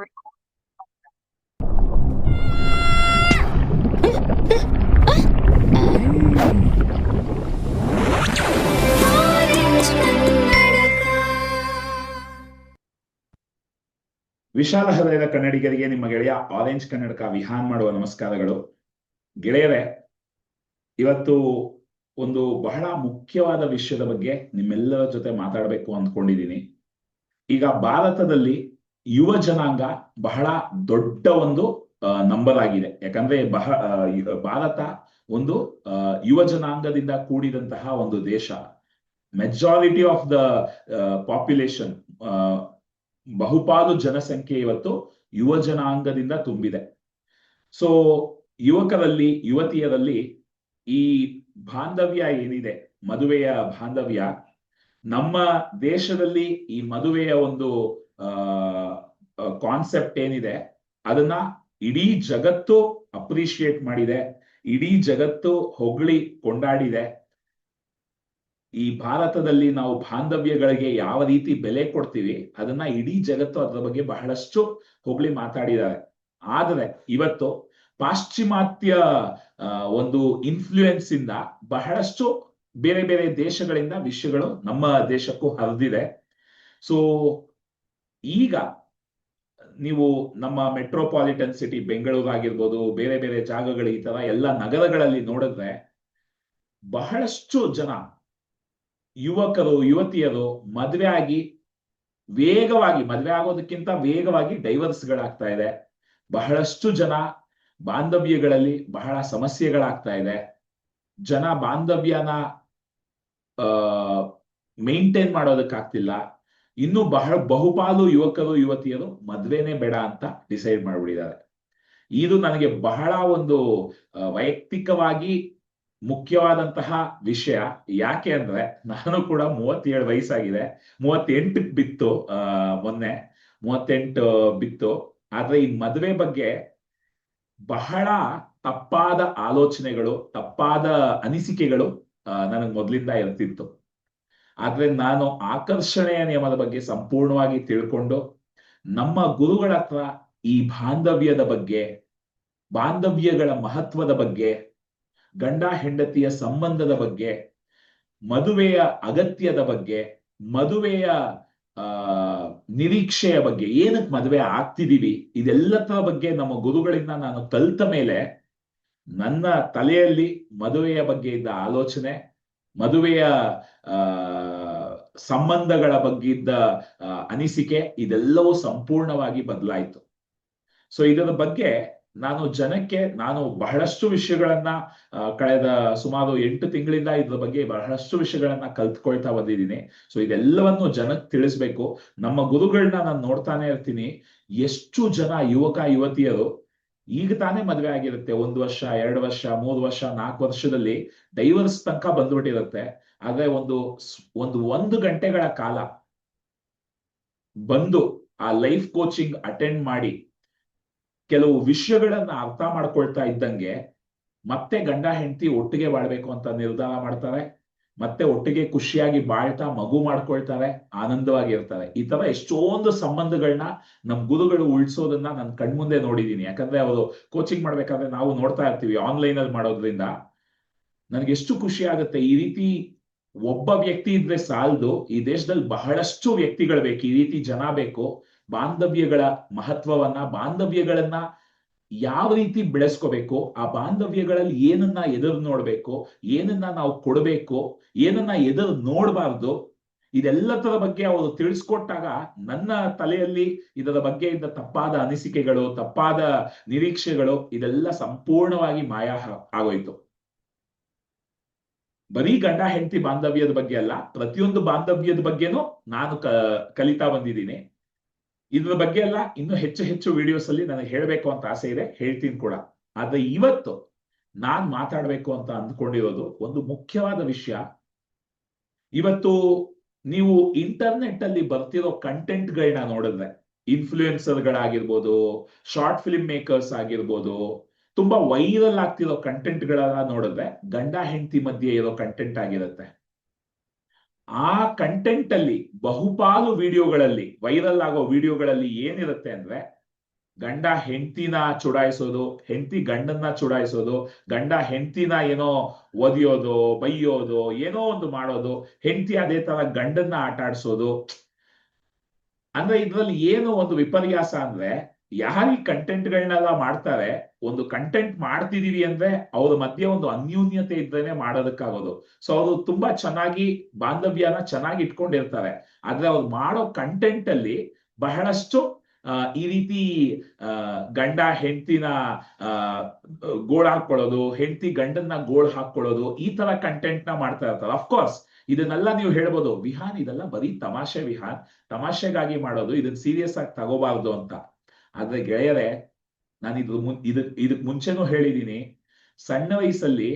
ವಿಶಾಲ ಹೃದಯದ ಕನ್ನಡಿಗರಿಗೆ ನಿಮ್ಮ ಗೆಳೆಯ ಆರೆಂಜ್ ಕನ್ನಡಕ ವಿಹಾನ್ ಮಾಡುವ ನಮಸ್ಕಾರಗಳು. ಗೆಳೆಯರೇ, ಇವತ್ತು ಒಂದು ಬಹಳ ಮುಖ್ಯವಾದ ವಿಷಯದ ಬಗ್ಗೆ ನಿಮ್ಮೆಲ್ಲರ ಜೊತೆ ಮಾತಾಡಬೇಕು ಅಂದ್ಕೊಂಡಿದ್ದೀನಿ. ಈಗ ಭಾರತದಲ್ಲಿ ಯುವ ಜನಾಂಗ ಬಹಳ ದೊಡ್ಡ ಒಂದು ನಂಬರ್ ಆಗಿದೆ. ಯಾಕಂದ್ರೆ ಬಹ ಭಾರತ ಒಂದು ಆ, ಯುವ ಜನಾಂಗದಿಂದ ಕೂಡಿದಂತಹ ಒಂದು ದೇಶ. ಮೆಜಾರಿಟಿ ಆಫ್ ದ ಪಾಪ್ಯುಲೇಷನ್ ಬಹುಪಾಲು ಜನಸಂಖ್ಯೆ ಇವತ್ತು ಯುವ ಜನಾಂಗದಿಂದ ತುಂಬಿದೆ. ಸೊ ಯುವಕರಲ್ಲಿ ಯುವತಿಯರಲ್ಲಿ ಈ ಬಾಂಧವ್ಯ ಏನಿದೆ ಮದುವೆಯ ಬಾಂಧವ್ಯ ನಮ್ಮ ದೇಶದಲ್ಲಿ ಈ ಮದುವೆಯ ಒಂದು ಕಾನ್ಸೆಪ್ಟ್ ಏನಿದೆ, ಅದನ್ನ ಇಡೀ ಜಗತ್ತು ಅಪ್ರಿಶಿಯೇಟ್ ಮಾಡಿದೆ, ಇಡೀ ಜಗತ್ತು ಹೊಗಳಿ ಕೊಂಡಾಡಿದೆ. ಈ ಭಾರತದಲ್ಲಿ ನಾವು ಬಾಂಧವ್ಯಗಳಿಗೆ ಯಾವ ರೀತಿ ಬೆಲೆ ಕೊಡ್ತೀವಿ, ಅದನ್ನ ಇಡೀ ಜಗತ್ತು ಅದರ ಬಗ್ಗೆ ಬಹಳಷ್ಟು ಹೊಗಳಿ ಮಾತಾಡಿದ್ದಾರೆ. ಆದರೆ ಇವತ್ತು ಪಾಶ್ಚಿಮಾತ್ಯ ಒಂದು ಇನ್ಫ್ಲೂಯೆನ್ಸ್ ಇಂದ ಬಹಳಷ್ಟು ಬೇರೆ ಬೇರೆ ದೇಶಗಳಿಂದ ವಿಷಯಗಳು ನಮ್ಮ ದೇಶಕ್ಕೂ ಹರಿದಿದೆ. ಸೊ ಈಗ ನೀವು ನಮ್ಮ ಮೆಟ್ರೋಪಾಲಿಟನ್ ಸಿಟಿ ಬೆಂಗಳೂರು ಆಗಿರ್ಬೋದು ಬೇರೆ ಬೇರೆ ಜಾಗಗಳು ಈ ತರ ಎಲ್ಲ ನಗರಗಳಲ್ಲಿ ನೋಡಿದ್ರೆ ಬಹಳಷ್ಟು ಜನ ಯುವಕರು, ಯುವತಿಯರು ಮದುವೆ ಆಗಿ ವೇಗವಾಗಿ, ಮದುವೆ ಆಗೋದಕ್ಕಿಂತ ವೇಗವಾಗಿ ಡೈವರ್ಸ್ಗಳಾಗ್ತಾ ಇದೆ. ಬಹಳಷ್ಟು ಜನ ಬಾಂಧವ್ಯಗಳಲ್ಲಿ ಬಹಳ ಸಮಸ್ಯೆಗಳಾಗ್ತಾ ಇದೆ. ಜನ ಬಾಂಧವ್ಯನ ಮೇಂಟೈನ್ ಮಾಡೋದಕ್ಕಾಗ್ತಿಲ್ಲ. ಇನ್ನು ಬಹಳ ಬಹುಪಾಲು ಯುವಕರು, ಯುವತಿಯರು ಮದ್ವೆನೇ ಬೇಡ ಅಂತ ಡಿಸೈಡ್ ಮಾಡ್ಬಿಟ್ಟಿದ್ದಾರೆ. ಇದು ನನಗೆ ಬಹಳ ಒಂದು ವೈಯಕ್ತಿಕವಾಗಿ ಮುಖ್ಯವಾದಂತಹ ವಿಷಯ. ಯಾಕೆ ಅಂದ್ರೆ ನಾನು ಕೂಡ ಮೂವತ್ತೇಳು ವಯಸ್ಸಾಗಿದೆ. ಮೂವತ್ತೆಂಟು ಬಿತ್ತು, ಆ, ಮೊನ್ನೆ. ಮೂವತ್ತೆಂಟು ಬಿತ್ತು. ಆದ್ರೆ ಈ ಮದುವೆ ಬಗ್ಗೆ ಬಹಳ ತಪ್ಪಾದ ಆಲೋಚನೆಗಳು, ತಪ್ಪಾದ ಅನಿಸಿಕೆಗಳು ನನಗೆ ಮೊದಲಿಂದ ಇರ್ತಿತ್ತು. ಆದ್ರೆ ನಾನು ಆಕರ್ಷಣೆಯ ನಿಯಮದ ಬಗ್ಗೆ ಸಂಪೂರ್ಣವಾಗಿ ತಿಳ್ಕೊಂಡು ನಮ್ಮ ಗುರುಗಳ ಹತ್ರ ಈ ಬಾಂಧವ್ಯದ ಬಗ್ಗೆ, ಬಾಂಧವ್ಯಗಳ ಮಹತ್ವದ ಬಗ್ಗೆ, ಗಂಡ ಹೆಂಡತಿಯ ಸಂಬಂಧದ ಬಗ್ಗೆ, ಮದುವೆಯ ಅಗತ್ಯದ ಬಗ್ಗೆ, ಮದುವೆಯ ನಿರೀಕ್ಷೆಯ ಬಗ್ಗೆ ಏನಕ್ಕೆ ಮದುವೆ ಆಗ್ತಿದ್ದೀವಿ ಇದೆಲ್ಲದರ ಬಗ್ಗೆ ನಮ್ಮ ಗುರುಗಳಿಂದ ನಾನು ಕಲ್ತ ಮೇಲೆ ನನ್ನ ತಲೆಯಲ್ಲಿ ಮದುವೆಯ ಬಗ್ಗೆ ಇದ್ದ ಆಲೋಚನೆ ಮದುವೆಯ ಸಂಬಂಧಗಳ ಬಗ್ಗೆ ಇದ್ದ ಅನಿಸಿಕೆ ಇದೆಲ್ಲವೂ ಸಂಪೂರ್ಣವಾಗಿ ಬದಲಾಯಿತು. ಸೊ ಇದರ ಬಗ್ಗೆ ನಾನು ಜನಕ್ಕೆ, ನಾನು ಬಹಳಷ್ಟು ವಿಷಯಗಳನ್ನ ಕಳೆದ ಸುಮಾರು ಎಂಟು ತಿಂಗಳಿಂದ ಇದ್ರ ಬಗ್ಗೆ ಬಹಳಷ್ಟು ವಿಷಯಗಳನ್ನ ಕಲ್ತ್ಕೊಳ್ತಾ ಬಂದಿದ್ದೀನಿ. ಸೊ ಇದೆಲ್ಲವನ್ನು ಜನಕ್ಕೆ ತಿಳಿಸ್ಬೇಕು. ನಮ್ಮ ಗುರುಗಳನ್ನ ನಾನು ನೋಡ್ತಾನೆ ಇರ್ತೀನಿ. ಎಷ್ಟು ಜನ ಯುವಕ, ಯುವತಿಯರು ಈಗ ತಾನೇ ಮದ್ವೆ ಆಗಿರುತ್ತೆ. ಒಂದು ವರ್ಷ, ಎರಡು ವರ್ಷ, ಮೂರು ವರ್ಷ, ನಾಲ್ಕು ವರ್ಷದಲ್ಲಿ ಡೈವರ್ಸ್ ತನಕ ಬಂದ್ಬಿಟ್ಟಿರುತ್ತೆ. ಆದ್ರೆ ಒಂದು ಒಂದು ಒಂದು ಗಂಟೆಗಳ ಕಾಲ ಬಂದು ಆ ಲೈಫ್ ಕೋಚಿಂಗ್ ಅಟೆಂಡ್ ಮಾಡಿ ಕೆಲವು ವಿಷಯಗಳನ್ನ ಅರ್ಥ ಮಾಡ್ಕೊಳ್ತಾ ಇದ್ದಂಗೆ ಮತ್ತೆ ಗಂಡ, ಹೆಂಡತಿ ಒಟ್ಟಿಗೆ ಬಾಳ್ಬೇಕು ಅಂತ ನಿರ್ಧಾರ ಮಾಡ್ತಾರೆ. ಮತ್ತೆ ಒಟ್ಟಿಗೆ ಖುಷಿಯಾಗಿ ಬಾಳ್ತಾ ಮಗು ಮಾಡ್ಕೊಳ್ತಾರೆ, ಆನಂದವಾಗಿ ಇರ್ತಾರೆ. ಈ ತರ ಎಷ್ಟೊಂದು ಸಂಬಂಧಗಳನ್ನ ನಮ್ ಗುರುಗಳು ಉಳಿಸೋದನ್ನ ನಾನು ಕಣ್ಮುಂದೆ ನೋಡಿದೀನಿ. ಯಾಕಂದ್ರೆ ಅವರು ಕೋಚಿಂಗ್ ಮಾಡ್ಬೇಕಾದ್ರೆ ನಾವು ನೋಡ್ತಾ ಇರ್ತೀವಿ ಆನ್ಲೈನ್ ಅಲ್ಲಿ ಮಾಡೋದ್ರಿಂದ. ನನ್ಗೆ ಎಷ್ಟು ಖುಷಿ ಆಗುತ್ತೆ, ಈ ರೀತಿ ಒಬ್ಬ ವ್ಯಕ್ತಿ ಇದ್ರೆ ಸಾಲದು, ಈ ದೇಶದಲ್ಲಿ ಬಹಳಷ್ಟು ವ್ಯಕ್ತಿಗಳು ಬೇಕು, ಈ ರೀತಿ ಜನ ಬೇಕು, ಬಾಂಧವ್ಯಗಳ ಮಹತ್ವವನ್ನ, ಬಾಂಧವ್ಯಗಳನ್ನ ಯಾವ ರೀತಿ ಬೆಳೆಸ್ಕೋಬೇಕು, ಆ ಬಾಂಧವ್ಯಗಳಲ್ಲಿ ಏನನ್ನ ಎದುರು ನೋಡ್ಬೇಕು, ಏನನ್ನ ನಾವು ಕೊಡಬೇಕು, ಏನನ್ನ ಎದುರು ನೋಡಬಾರ್ದು, ಇದೆಲ್ಲದರ ಬಗ್ಗೆ ಅವರು ತಿಳಿಸ್ಕೊಟ್ಟಾಗ ನನ್ನ ತಲೆಯಲ್ಲಿ ಇದರ ಬಗ್ಗೆ ಇದ್ದ ತಪ್ಪಾದ ಅನಿಸಿಕೆಗಳು, ತಪ್ಪಾದ ನಿರೀಕ್ಷೆಗಳು ಇದೆಲ್ಲ ಸಂಪೂರ್ಣವಾಗಿ ಮಾಯ ಆಗೋಯ್ತು. ಬರೀ ಗಂಡ, ಹೆಂಡತಿ ಬಾಂಧವ್ಯದ ಬಗ್ಗೆ ಅಲ್ಲ, ಪ್ರತಿಯೊಂದು ಬಾಂಧವ್ಯದ ಬಗ್ಗೆನೂ ನಾನು ಕಲಿತಾ ಬಂದಿದ್ದೀನಿ. ಇದ್ರ ಬಗ್ಗೆ ಎಲ್ಲ ಇನ್ನು ಹೆಚ್ಚು ಹೆಚ್ಚು ವಿಡಿಯೋಸ್ ಅಲ್ಲಿ ನನಗೆ ಹೇಳಬೇಕು ಅಂತ ಆಸೆ ಇದೆ. ಹೇಳ್ತೀನಿ ಕೂಡ. ಆದ್ರೆ ಇವತ್ತು ನಾನ್ ಮಾತಾಡ್ಬೇಕು ಅಂತ ಅಂದ್ಕೊಂಡಿರೋದು ಒಂದು ಮುಖ್ಯವಾದ ವಿಷಯ. ಇವತ್ತು ನೀವು ಇಂಟರ್ನೆಟ್ ಅಲ್ಲಿ ಬರ್ತಿರೋ ಕಂಟೆಂಟ್ ಗಳನ್ನ ನೋಡಿದ್ರೆ ಇನ್ಫ್ಲೂಯೆನ್ಸರ್ ಗಳಾಗಿರ್ಬೋದು ಶಾರ್ಟ್ ಫಿಲ್ಮ್ ಮೇಕರ್ಸ್ ಆಗಿರ್ಬೋದು, ತುಂಬಾ ವೈರಲ್ ಆಗ್ತಿರೋ ಕಂಟೆಂಟ್ ಗಳನ್ನ ನೋಡಿದ್ರೆ ಗಂಡ ಹೆಂಡತಿ ಮಧ್ಯೆ ಇರೋ ಕಂಟೆಂಟ್ ಆಗಿರುತ್ತೆ. ಆ ಕಂಟೆಂಟ್ ಅಲ್ಲಿ ಬಹುಪಾಲು ವಿಡಿಯೋಗಳಲ್ಲಿ ವೈರಲ್ ಆಗೋ ವಿಡಿಯೋಗಳಲ್ಲಿ ಏನಿರುತ್ತೆ ಅಂದ್ರೆ, ಗಂಡ ಹೆಂಡತಿನ ಚುಡಾಯಿಸೋದು, ಹೆಂಡತಿ ಗಂಡನ್ನ ಚುಡಾಯಿಸೋದು, ಗಂಡ ಹೆಂಡತಿನ ಏನೋ ಒದಿಯೋದು, ಬೈಯೋದು, ಏನೋ ಒಂದು ಮಾಡೋದು, ಹೆಂಡತಿ ಅದೇ ತರ ಗಂಡನ್ನ ಆಟ ಆಡ್ಸೋದು ಅಂದ್ರೆ ಇದ್ರಲ್ಲಿ ಏನು ಒಂದು ವಿಪರ್ಯಾಸ ಅಂದ್ರೆ ಯಾರು ಈ ಕಂಟೆಂಟ್ಗಳನ್ನೆಲ್ಲ ಮಾಡ್ತಾರೆ, ಒಂದು ಕಂಟೆಂಟ್ ಮಾಡ್ತಿದೀವಿ ಅಂದ್ರೆ ಅವ್ರ ಮಧ್ಯೆ ಒಂದು ಅನ್ಯೂನ್ಯತೆ ಇದ್ರೇನೆ ಮಾಡೋದಕ್ಕಾಗೋದು. ಸೊ ಅವರು ತುಂಬಾ ಚೆನ್ನಾಗಿ ಬಾಂಧವ್ಯನ ಚೆನ್ನಾಗಿ ಇಟ್ಕೊಂಡಿರ್ತಾರೆ. ಆದ್ರೆ ಅವ್ರು ಮಾಡೋ ಕಂಟೆಂಟ್ ಅಲ್ಲಿ ಬಹಳಷ್ಟು ಈ ರೀತಿ ಗಂಡ ಹೆಂಡತಿನ ಗೋಳ್ ಹಾಕೊಳ್ಳೋದು ಹೆಂಡತಿ ಗಂಡನ್ನ ಗೋಳ್ ಹಾಕೊಳ್ಳೋದು ಈ ತರ ಕಂಟೆಂಟ್ನ ಮಾಡ್ತಾ ಇರ್ತಾರೆ. ಅಫ್ಕೋರ್ಸ್ ಇದನ್ನೆಲ್ಲ ನೀವು ಹೇಳ್ಬೋದು, ವಿಹಾನ್ ಇದೆಲ್ಲ ಬರೀ ತಮಾಷೆ ವಿಹಾನ್. ತಮಾಷೆಗಾಗಿ ಮಾಡೋದು, ಇದನ್ನ ಸೀರಿಯಸ್ ಆಗಿ ತಗೋಬಾರ್ದು ಅಂತ. ಆದ್ರೆ ಗೆಳೆಯರೆ, ನಾನು ಇದ್ರ ಮುನ್ ಇದಕ್ ಇದಕ್ ಮುಂಚೆನೂ ಹೇಳಿದೀನಿ. ಸಣ್ಣ ವಯಸ್ಸಲ್ಲಿ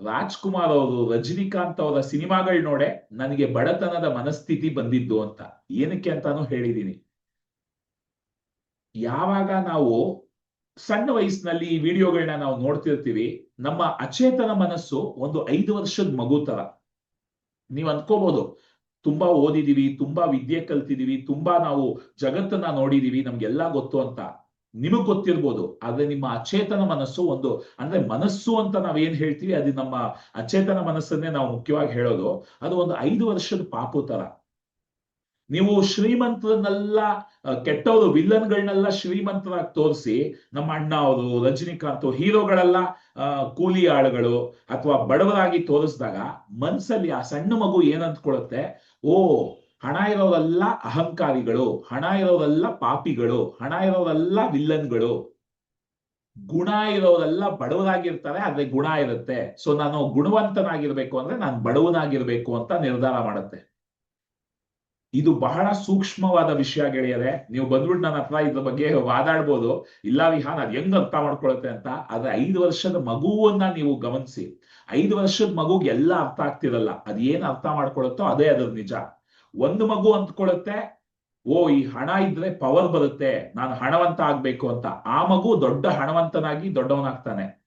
ರಾಜ್ಕುಮಾರ್ ಅವರು, ರಜನಿಕಾಂತ್ ಅವರ ಸಿನಿಮಾಗಳು ನೋಡೆ ನನಗೆ ಬಡತನದ ಮನಸ್ಥಿತಿ ಬಂದಿದ್ದು ಅಂತ. ಏನಕ್ಕೆ ಅಂತಾನು ಹೇಳಿದೀನಿ. ಯಾವಾಗ ನಾವು ಸಣ್ಣ ವಯಸ್ಸಿನಲ್ಲಿ ಈ ವಿಡಿಯೋಗಳನ್ನ ನಾವು ನೋಡ್ತಿರ್ತೀವಿ, ನಮ್ಮ ಅಚೇತನ ಮನಸ್ಸು ಒಂದು ಐದು ವರ್ಷದ ಮಗು ತರ. ನೀವ್ ಅನ್ಕೋಬಹುದು ತುಂಬಾ ಓದಿದೀವಿ, ತುಂಬಾ ವಿದ್ಯೆ ಕಲ್ತಿದೀವಿ, ತುಂಬಾ ನಾವು ಜಗತ್ತನ್ನ ನೋಡಿದೀವಿ, ನಮ್ಗೆಲ್ಲ ಗೊತ್ತು ಅಂತ ನಿಮಗ್ ಗೊತ್ತಿರ್ಬೋದು. ಆದ್ರೆ ನಿಮ್ಮ ಅಚೇತನ ಮನಸ್ಸು ಒಂದು, ಅಂದ್ರೆ ಮನಸ್ಸು ಅಂತ ನಾವೇನ್ ಹೇಳ್ತೀವಿ, ಅದು ನಮ್ಮ ಅಚೇತನ ಮನಸ್ಸನ್ನೇ ನಾವು ಮುಖ್ಯವಾಗಿ ಹೇಳೋದು, ಅದು ಒಂದು ಐದು ವರ್ಷದ ಪಾಪು ತರ. ನೀವು ಶ್ರೀಮಂತರನ್ನೆಲ್ಲ ಕೆಟ್ಟವರು ವಿಲ್ಲನ್ಗಳನ್ನೆಲ್ಲ ಶ್ರೀಮಂತರಾಗಿ ತೋರಿಸಿ, ನಮ್ಮ ಅಣ್ಣ ಅವರು, ರಜನಿಕಾಂತ್ ಹೀರೋಗಳೆಲ್ಲ ಕೂಲಿ ಆಳುಗಳು ಅಥವಾ ಬಡವರಾಗಿ ತೋರಿಸಿದಾಗ ಮನ್ಸಲ್ಲಿ ಆ ಸಣ್ಣ ಮಗು ಏನ್ ಅಂದ್ಕೊಳುತ್ತೆ ಓ, ಹಣ ಇರೋರೆಲ್ಲ ಅಹಂಕಾರಿಗಳು, ಹಣ ಇರೋರೆಲ್ಲ ಪಾಪಿಗಳು, ಹಣ ಇರೋರೆಲ್ಲ ವಿಲ್ಲನ್ಗಳು. ಗುಣ ಇರೋರೆಲ್ಲ ಬಡವರಾಗಿರ್ತಾರೆ, ಆದ್ರೆ ಗುಣ ಇರುತ್ತೆ. ಸೊ, ನಾನು ಗುಣವಂತನಾಗಿರ್ಬೇಕು ಅಂದ್ರೆ ನಾನು ಬಡವನಾಗಿರ್ಬೇಕು ಅಂತ ನಿರ್ಧಾರ ಮಾಡುತ್ತೆ. ಇದು ಬಹಳ ಸೂಕ್ಷ್ಮವಾದ ವಿಷಯ ಗೆಳೆಯರೆ, ನೀವು ಬಂದ್ಬಿಟ್ಟು ನನ್ನ ಹತ್ರ ಇದ್ರ ಬಗ್ಗೆ ವಾದಾಡ್ಬೋದು. ಇಲ್ಲ ವಿಹಾನ್, ಅದ್ ಹೆಂಗ್ ಅರ್ಥ ಮಾಡ್ಕೊಳತ್ತೆ ಅಂತ ಆದ್ರೆ ಐದು ವರ್ಷದ ಮಗುವನ್ನ ನೀವು ಗಮನಿಸಿ. ಐದು ವರ್ಷದ ಮಗುಗೆ ಎಲ್ಲ ಅರ್ಥ ಆಗ್ತಿರಲ್ಲ. ಅದ್ ಏನ್ ಅರ್ಥ ಮಾಡ್ಕೊಳತ್ತೋ ಅದೇ ಅದ್ರ ನಿಜ. ಒಂದು ಮಗು ಅಂದ್ಕೊಳತ್ತೆ, ಓ, ಈ ಹಣ ಇದ್ರೆ ಪವರ್ ಬರುತ್ತೆ, ನಾನು ಹಣವಂತ ಆಗ್ಬೇಕು ಅಂತ. ಆ ಮಗು ದೊಡ್ಡ ಹಣವಂತನಾಗಿ ದೊಡ್ಡವನಾಗ್ತಾನೆ.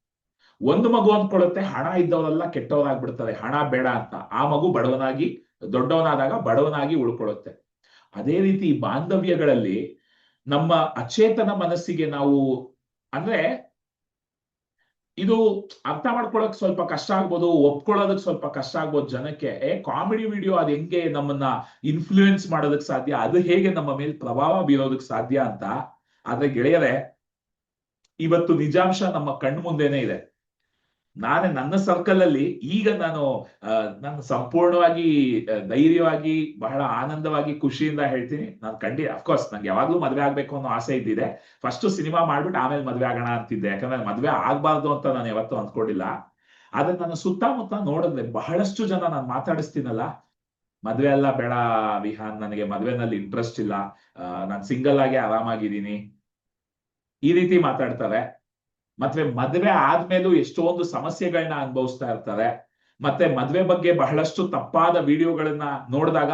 ಒಂದು ಮಗು ಅಂದ್ಕೊಳುತ್ತೆ, ಹಣ ಇದ್ದವರೆಲ್ಲ ಕೆಟ್ಟವರಾಗ್ಬಿಡ್ತಾರೆ, ಹಣ ಬೇಡ ಅಂತ. ಆ ಮಗು ಬಡವನಾಗಿ ದೊಡ್ಡವನಾದಾಗ ಬಡವನಾಗಿ ಉಳ್ಕೊಳ್ಳುತ್ತೆ. ಅದೇ ರೀತಿ ಬಾಂಧವ್ಯಗಳಲ್ಲಿ ನಮ್ಮ ಅಚೇತನ ಮನಸ್ಸಿಗೆ ನಾವು, ಅಂದ್ರೆ ಇದು ಅರ್ಥ ಮಾಡ್ಕೊಳಕ್ ಸ್ವಲ್ಪ ಕಷ್ಟ ಆಗ್ಬೋದು, ಒಪ್ಕೊಳ್ಳೋದಕ್ ಸ್ವಲ್ಪ ಕಷ್ಟ ಆಗ್ಬೋದು ಜನಕ್ಕೆ. ಏ, ಕಾಮಿಡಿ ವಿಡಿಯೋ ಅದ್ ಹೆಂಗೆ ನಮ್ಮನ್ನ ಇನ್ಫ್ಲೂಯೆನ್ಸ್ ಮಾಡೋದಕ್ ಸಾಧ್ಯ? ಅದು ಹೇಗೆ ನಮ್ಮ ಮೇಲೆ ಪ್ರಭಾವ ಬೀರೋದಕ್ ಸಾಧ್ಯ ಅಂತ? ಆದ್ರೆ ಗೆಳೆಯರೆ, ಇವತ್ತು ನಿಜಾಂಶ ನಮ್ಮ ಕಣ್ಣು ಮುಂದೆನೆ ಇದೆ. ನಾನೇ ನನ್ನ ಸರ್ಕಲ್ ಅಲ್ಲಿ ಈಗ ನಾನು ನಾನು ಸಂಪೂರ್ಣವಾಗಿ ಧೈರ್ಯವಾಗಿ, ಬಹಳ ಆನಂದವಾಗಿ, ಖುಷಿಯಿಂದ ಹೇಳ್ತೀನಿ. ನಾನು ಖಂಡಿ ಅಫ್ಕೋರ್ಸ್ ನಂಗೆ ಯಾವಾಗ್ಲೂ ಮದ್ವೆ ಆಗ್ಬೇಕು ಅನ್ನೋ ಆಸೆ ಇದ್ದಿದೆ. ಫಸ್ಟ್ ಸಿನಿಮಾ ಮಾಡ್ಬಿಟ್ಟು ಆಮೇಲೆ ಮದ್ವೆ ಆಗೋಣ ಅಂತಿದ್ದೆ. ಯಾಕಂದ್ರೆ ಮದ್ವೆ ಆಗ್ಬಾರ್ದು ಅಂತ ನಾನು ಯಾವತ್ತೂ ಅಂದ್ಕೊಂಡಿಲ್ಲ. ಆದ್ರೆ ನನ್ನ ಸುತ್ತಮುತ್ತ ನೋಡಿದ್ರೆ ಬಹಳಷ್ಟು ಜನ ನಾನು ಮಾತಾಡಿಸ್ತೀನಲ್ಲ. ಮದ್ವೆ ಎಲ್ಲ ಬೇಡ, ವಿಹಾನ್, ನನಗೆ ಮದ್ವೆನಲ್ಲಿ ಇಂಟ್ರೆಸ್ಟ್ ಇಲ್ಲ. ನಾನು ಸಿಂಗಲ್ ಆಗಿ ಆರಾಮಾಗಿದ್ದೀನಿ. ಈ ರೀತಿ ಮಾತಾಡ್ತಾರೆ. ಮತ್ತೆ ಮದ್ವೆ ಆದ್ಮೇಲೂ ಎಷ್ಟೊಂದು ಸಮಸ್ಯೆಗಳನ್ನ ಅನುಭವಿಸ್ತಾ ಇರ್ತಾರೆ. ಮತ್ತೆ ಮದ್ವೆ ಬಗ್ಗೆ ಬಹಳಷ್ಟು ತಪ್ಪಾದ ವಿಡಿಯೋಗಳನ್ನ ನೋಡಿದಾಗ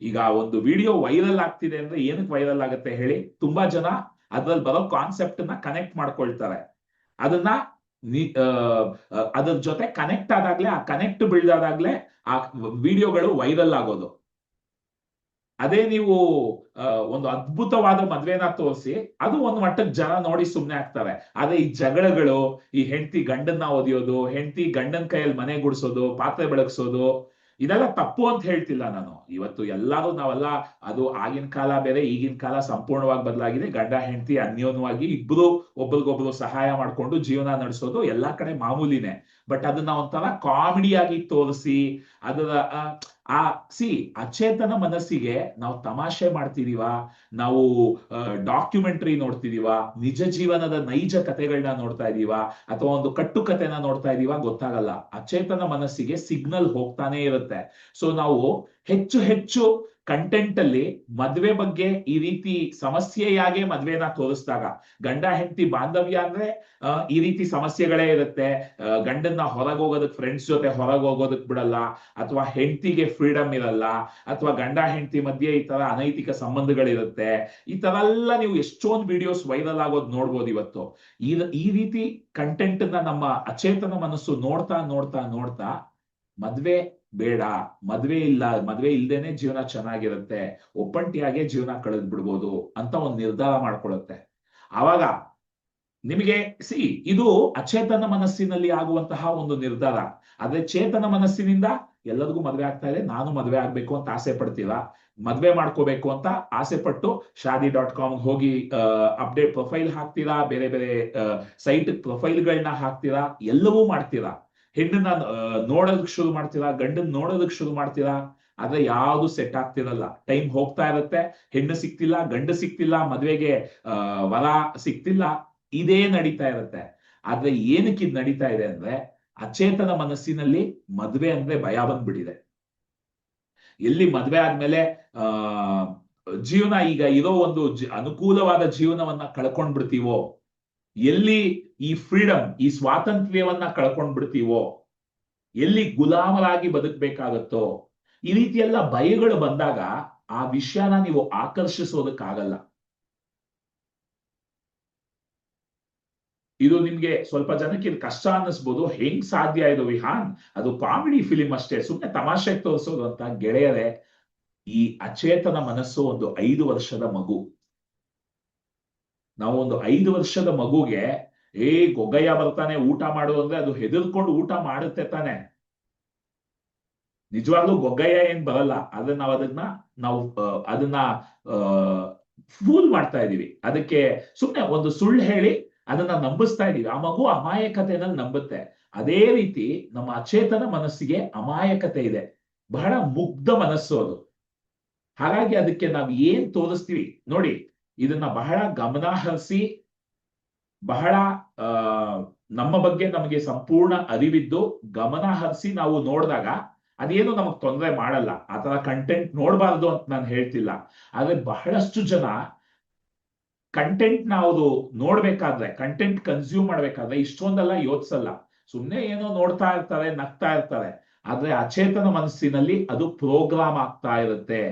ಈಗ ಒಂದು ವಿಡಿಯೋ ವೈರಲ್ ಆಗ್ತಿದೆ ಅಂದ್ರೆ ಏನಕ್ಕೆ ವೈರಲ್ ಆಗುತ್ತೆ ಹೇಳಿ? ತುಂಬಾ ಜನ ಅದ್ರಲ್ಲಿ ಬರೋ ಕಾನ್ಸೆಪ್ಟ್ನ ಕನೆಕ್ಟ್ ಮಾಡ್ಕೊಳ್ತಾರೆ. ಅದನ್ನ ಅದ್ರ ಜೊತೆ ಕನೆಕ್ಟ್ ಆದಾಗ್ಲೆ, ಆ ಕನೆಕ್ಟ್ ಬಿಳ್ದಾದಾಗ್ಲೆ ಆ ವಿಡಿಯೋಗಳು ವೈರಲ್ ಆಗೋದು. ಅದೇ ನೀವು ಒಂದು ಅದ್ಭುತವಾದ ಮದ್ವೆನ ತೋರಿಸಿ, ಅದು ಒಂದು ಮಟ್ಟಕ್ಕೆ ಜನ ನೋಡಿ ಸುಮ್ನೆ ಆಗ್ತಾರೆ. ಆದ್ರೆ ಈ ಜಗಳಗಳು, ಈ ಹೆಂಡತಿ ಗಂಡನ್ನ ಒದಿಯೋದು, ಹೆಂಡತಿ ಗಂಡನ ಕೈಯಲ್ಲಿ ಮನೆ ಗುಡಿಸೋದು, ಪಾತ್ರೆ ಬೆಳಗ್ಸೋದು, ಇದೆಲ್ಲ ತಪ್ಪು ಅಂತ ಹೇಳ್ತಿಲ್ಲ ನಾನು. ಇವತ್ತು ಎಲ್ಲರೂ ನಾವೆಲ್ಲ, ಅದು ಆಗಿನ ಕಾಲ ಬೇರೆ, ಈಗಿನ ಕಾಲ ಸಂಪೂರ್ಣವಾಗಿ ಬದಲಾಗಿದೆ. ಗಂಡ, ಹೆಂಡತಿ, ಅನ್ಯೋನ್ಯವಾಗಿ ಇಬ್ರು ಒಬ್ರಿಗೊಬ್ರು ಸಹಾಯ ಮಾಡ್ಕೊಂಡು ಜೀವನ ನಡೆಸೋದು ಎಲ್ಲಾ ಕಡೆ ಮಾಮೂಲಿನೇ. ಬಟ್ ಅದನ್ನ ಒಂಥರ ಕಾಮಿಡಿಯಾಗಿ ತೋರಿಸಿ, ಅದರ ಆ, ಸಿ ಅಚೇತನ ಮನಸ್ಸಿಗೆ ನಾವು ತಮಾಷೆ ಮಾಡ್ತಿದೀವ? ನಾವು ಡಾಕ್ಯುಮೆಂಟ್ರಿ ನೋಡ್ತಿದೀವ? ನಿಜ ಜೀವನದ ನೈಜ ಕಥೆಗಳನ್ನ ನೋಡ್ತಾ ಇದೀವ? ಅಥವಾ ಒಂದು ಕಟ್ಟು ಕಥೆನ ನೋಡ್ತಾ ಇದೀವ ಗೊತ್ತಾಗಲ್ಲ. ಅಚೇತನ ಮನಸ್ಸಿಗೆ ಸಿಗ್ನಲ್ ಹೋಗ್ತಾನೆ ಇರುತ್ತೆ. ಸೊ ನಾವು ಹೆಚ್ಚು ಹೆಚ್ಚು ಕಂಟೆಂಟ್ ಅಲ್ಲಿ ಮದ್ವೆ ಬಗ್ಗೆ ಈ ರೀತಿ ಸಮಸ್ಯೆಯಾಗೆ ಮದ್ವೆನ ತೋರಿಸಿದಾಗ, ಗಂಡ, ಹೆಂಡತಿ, ಬಾಂಧವ್ಯ ಅಂದ್ರೆ ಈ ರೀತಿ ಸಮಸ್ಯೆಗಳೇ ಇರುತ್ತೆ. ಗಂಡನ್ನ ಹೊರಗೆ ಹೋಗೋದಕ್ ಫ್ರೆಂಡ್ಸ್ ಜೊತೆ ಹೊರಗೆ ಹೋಗೋದಕ್ ಬಿಡಲ್ಲ, ಅಥವಾ ಹೆಂಡತಿಗೆ ಫ್ರೀಡಮ್ ಇರಲ್ಲ, ಅಥವಾ ಗಂಡ, ಹೆಂಡತಿ ಮಧ್ಯೆ ಈ ತರ ಅನೈತಿಕ ಸಂಬಂಧಗಳಿರುತ್ತೆ. ಈ ತರ ಎಲ್ಲ ನೀವು ಎಷ್ಟೊಂದ್ ವಿಡಿಯೋಸ್ ವೈರಲ್ ಆಗೋದು ನೋಡ್ಬೋದು ಇವತ್ತು. ಈ ರೀತಿ ಕಂಟೆಂಟ್ನ ನಮ್ಮ ಅಚೇತನ ಮನಸ್ಸು ನೋಡ್ತಾ ನೋಡ್ತಾ ನೋಡ್ತಾ ಮದ್ವೆ ಬೇಡ. ಮದ್ವೆ ಇಲ್ಲ, ಮದ್ವೆ ಇಲ್ದೇನೆ ಜೀವನ ಚೆನ್ನಾಗಿರುತ್ತೆ. ಒಪ್ಪಂಟಿಯಾಗೆ ಜೀವನ ಕಳೆದ್ ಬಿಡ್ಬೋದು ಅಂತ ಒಂದು ನಿರ್ಧಾರ ಮಾಡ್ಕೊಳ್ಳುತ್ತೆ ಆವಾಗ ನಿಮಗೆ, ಸಿ, ಇದು ಅಚೇತನ ಮನಸ್ಸಿನಲ್ಲಿ ಆಗುವಂತಹ ಒಂದು ನಿರ್ಧಾರ. ಆದ್ರೆ ಚೇತನ ಮನಸ್ಸಿನಿಂದ ಎಲ್ಲರಿಗೂ ಮದ್ವೆ ಆಗ್ತಾ ಇದೆ, ನಾನು ಮದ್ವೆ ಆಗ್ಬೇಕು ಅಂತ ಆಸೆ ಪಡ್ತೀರಾ? ಮದ್ವೆ ಮಾಡ್ಕೋಬೇಕು ಅಂತ ಆಸೆ ಪಟ್ಟು ಶಾದಿ ಡಾಟ್ ಕಾಮ್ ಹೋಗಿ ಅಪ್ಡೇಟ್ ಪ್ರೊಫೈಲ್ ಹಾಕ್ತೀರಾ? ಬೇರೆ ಬೇರೆ ಸೈಟ್ ಪ್ರೊಫೈಲ್ಗಳನ್ನ ಹಾಕ್ತೀರಾ? ಎಲ್ಲವೂ ಮಾಡ್ತೀರಾ? ಹೆಣ್ಣನ್ನ ನೋಡೋದಕ್ ಶುರು ಮಾಡ್ತೀರಾ? ಗಂಡನ್ ನೋಡೋದಕ್ ಶುರು ಮಾಡ್ತೀರಾ? ಆದ್ರೆ ಯಾವ್ದು ಸೆಟ್ ಆಗ್ತಿರಲ್ಲ. ಟೈಮ್ ಹೋಗ್ತಾ ಇರುತ್ತೆ. ಹೆಣ್ಣು ಸಿಕ್ತಿಲ್ಲ, ಗಂಡು ಸಿಕ್ತಿಲ್ಲ, ಮದ್ವೆಗೆ ವರ ಸಿಕ್ತಿಲ್ಲ. ಇದೇ ನಡೀತಾ ಇರುತ್ತೆ. ಆದ್ರೆ ಏನಕ್ಕೆ ಇದು ನಡೀತಾ ಇದೆ ಅಂದ್ರೆ, ಅಚೇತನ ಮನಸ್ಸಿನಲ್ಲಿ ಮದ್ವೆ ಅಂದ್ರೆ ಭಯ ಬಂದ್ಬಿಟ್ಟಿದೆ. ಎಲ್ಲಿ ಮದ್ವೆ ಆದ್ಮೇಲೆ, ಆ, ಜೀವನ ಈಗ ಇರೋ ಒಂದು ಅನುಕೂಲವಾದ ಜೀವನವನ್ನ ಕಳ್ಕೊಂಡ್ಬಿಡ್ತೀವೋ? ಎಲ್ಲಿ ಈ ಫ್ರೀಡಮ್ ಈ ಸ್ವಾತಂತ್ರ್ಯವನ್ನ ಕಳ್ಕೊಂಡ್ ಬಿಡ್ತೀವೋ ಎಲ್ಲಿ ಗುಲಾಮರಾಗಿ ಬದುಕ್ಬೇಕಾಗತ್ತೋ? ಈ ರೀತಿ ಎಲ್ಲ ಭಯಗಳು ಬಂದಾಗ ಆ ವಿಷಯನ ನೀವು ಆಕರ್ಷಿಸೋದಕ್ಕಾಗಲ್ಲ. ಇದು ನಿಮ್ಗೆ ಸ್ವಲ್ಪ ಜನಕ್ಕೆ ಇದು ಕಷ್ಟ ಅನ್ನಿಸ್ಬೋದು. ಹೆಂಗ್ ಸಾಧ್ಯ ಇದು ವಿಹಾನ್? ಅದು ಕಾಮಿಡಿ ಫಿಲಿಮ್ ಅಷ್ಟೇ. ಸುಮ್ಮನೆ ತಮಾಷೆಗೆ ತೋರಿಸೋದು ಅಂತ ಗೆಳೆಯರೆ, ಈ ಅಚೇತನ ಮನಸ್ಸು ಒಂದು ಐದು ವರ್ಷದ ಮಗು. ನಾವು ಒಂದು ಐದು ವರ್ಷದ ಮಗುಗೆ ಏ ಗೊಗ್ಗಯ್ಯ ಬರ್ತಾನೆ, ಊಟ ಮಾಡು ಅಂದ್ರೆ ಅದು ಹೆದರ್ಕೊಂಡು ಊಟ ಮಾಡುತ್ತೆ ತಾನೆ. ನಿಜವಾಗ್ಲೂ ಗೊಗ್ಗಯ್ಯ ಏನ್ ಬರಲ್ಲ. ಆದ್ರೆ ನಾವು ಅದನ್ನ ನಾವು ಅದನ್ನ ಫೂಲ್ ಮಾಡ್ತಾ ಇದೀವಿ. ಅದಕ್ಕೆ ಸುಮ್ನೆ ಒಂದು ಸುಳ್ಳು ಹೇಳಿ, ಅದನ್ನ ನಂಬಿಸ್ತಾ ಇದೀವಿ. ಆ ಮಗು ಅಮಾಯಕತೆನಲ್ಲಿ ನಂಬುತ್ತೆ. ಅದೇ ರೀತಿ ನಮ್ಮ ಅಚೇತನ ಮನಸ್ಸಿಗೆ ಅಮಾಯಕತೆ ಇದೆ. ಬಹಳ ಮುಗ್ಧ ಮನಸ್ಸು ಅದು. ಹಾಗಾಗಿ ಅದಕ್ಕೆ ನಾವು ಏನ್ ತೋರಿಸ್ತೀವಿ, ನೋಡಿ, ಇದನ್ನ ಬಹಳ ಗಮನ ಹರಿಸಿ, ಬಹಳ ಆ ನಮ್ಮ ಬಗ್ಗೆ ನಮಗೆ ಸಂಪೂರ್ಣ ಅರಿವಿದ್ದು ಗಮನ ಹರಿಸಿ ನಾವು ನೋಡಿದಾಗ ಅದೇನು ನಮಗ್ ತೊಂದರೆ ಮಾಡಲ್ಲ. ಆ ತರ ಕಂಟೆಂಟ್ ನೋಡಬಾರ್ದು ಅಂತ ನಾನು ಹೇಳ್ತಿಲ್ಲ. ಆದ್ರೆ ಬಹಳಷ್ಟು ಜನ ಕಂಟೆಂಟ್ ನಾವು ನೋಡ್ಬೇಕಾದ್ರೆ ಕಂಟೆಂಟ್ ಕನ್ಸ್ಯೂಮ್ ಮಾಡ್ಬೇಕಾದ್ರೆ ಇಷ್ಟೊಂದೆಲ್ಲ ಯೋಚಿಸಲ್ಲ. ಸುಮ್ನೆ ಏನೋ ನೋಡ್ತಾ ಇರ್ತಾರೆ, ನಗ್ತಾ ಇರ್ತಾರೆ. ಆದ್ರೆ ಅಚೇತನ ಮನಸ್ಸಿನಲ್ಲಿ ಅದು ಪ್ರೋಗ್ರಾಮ್ ಆಗ್ತಾ ಇರುತ್ತೆ.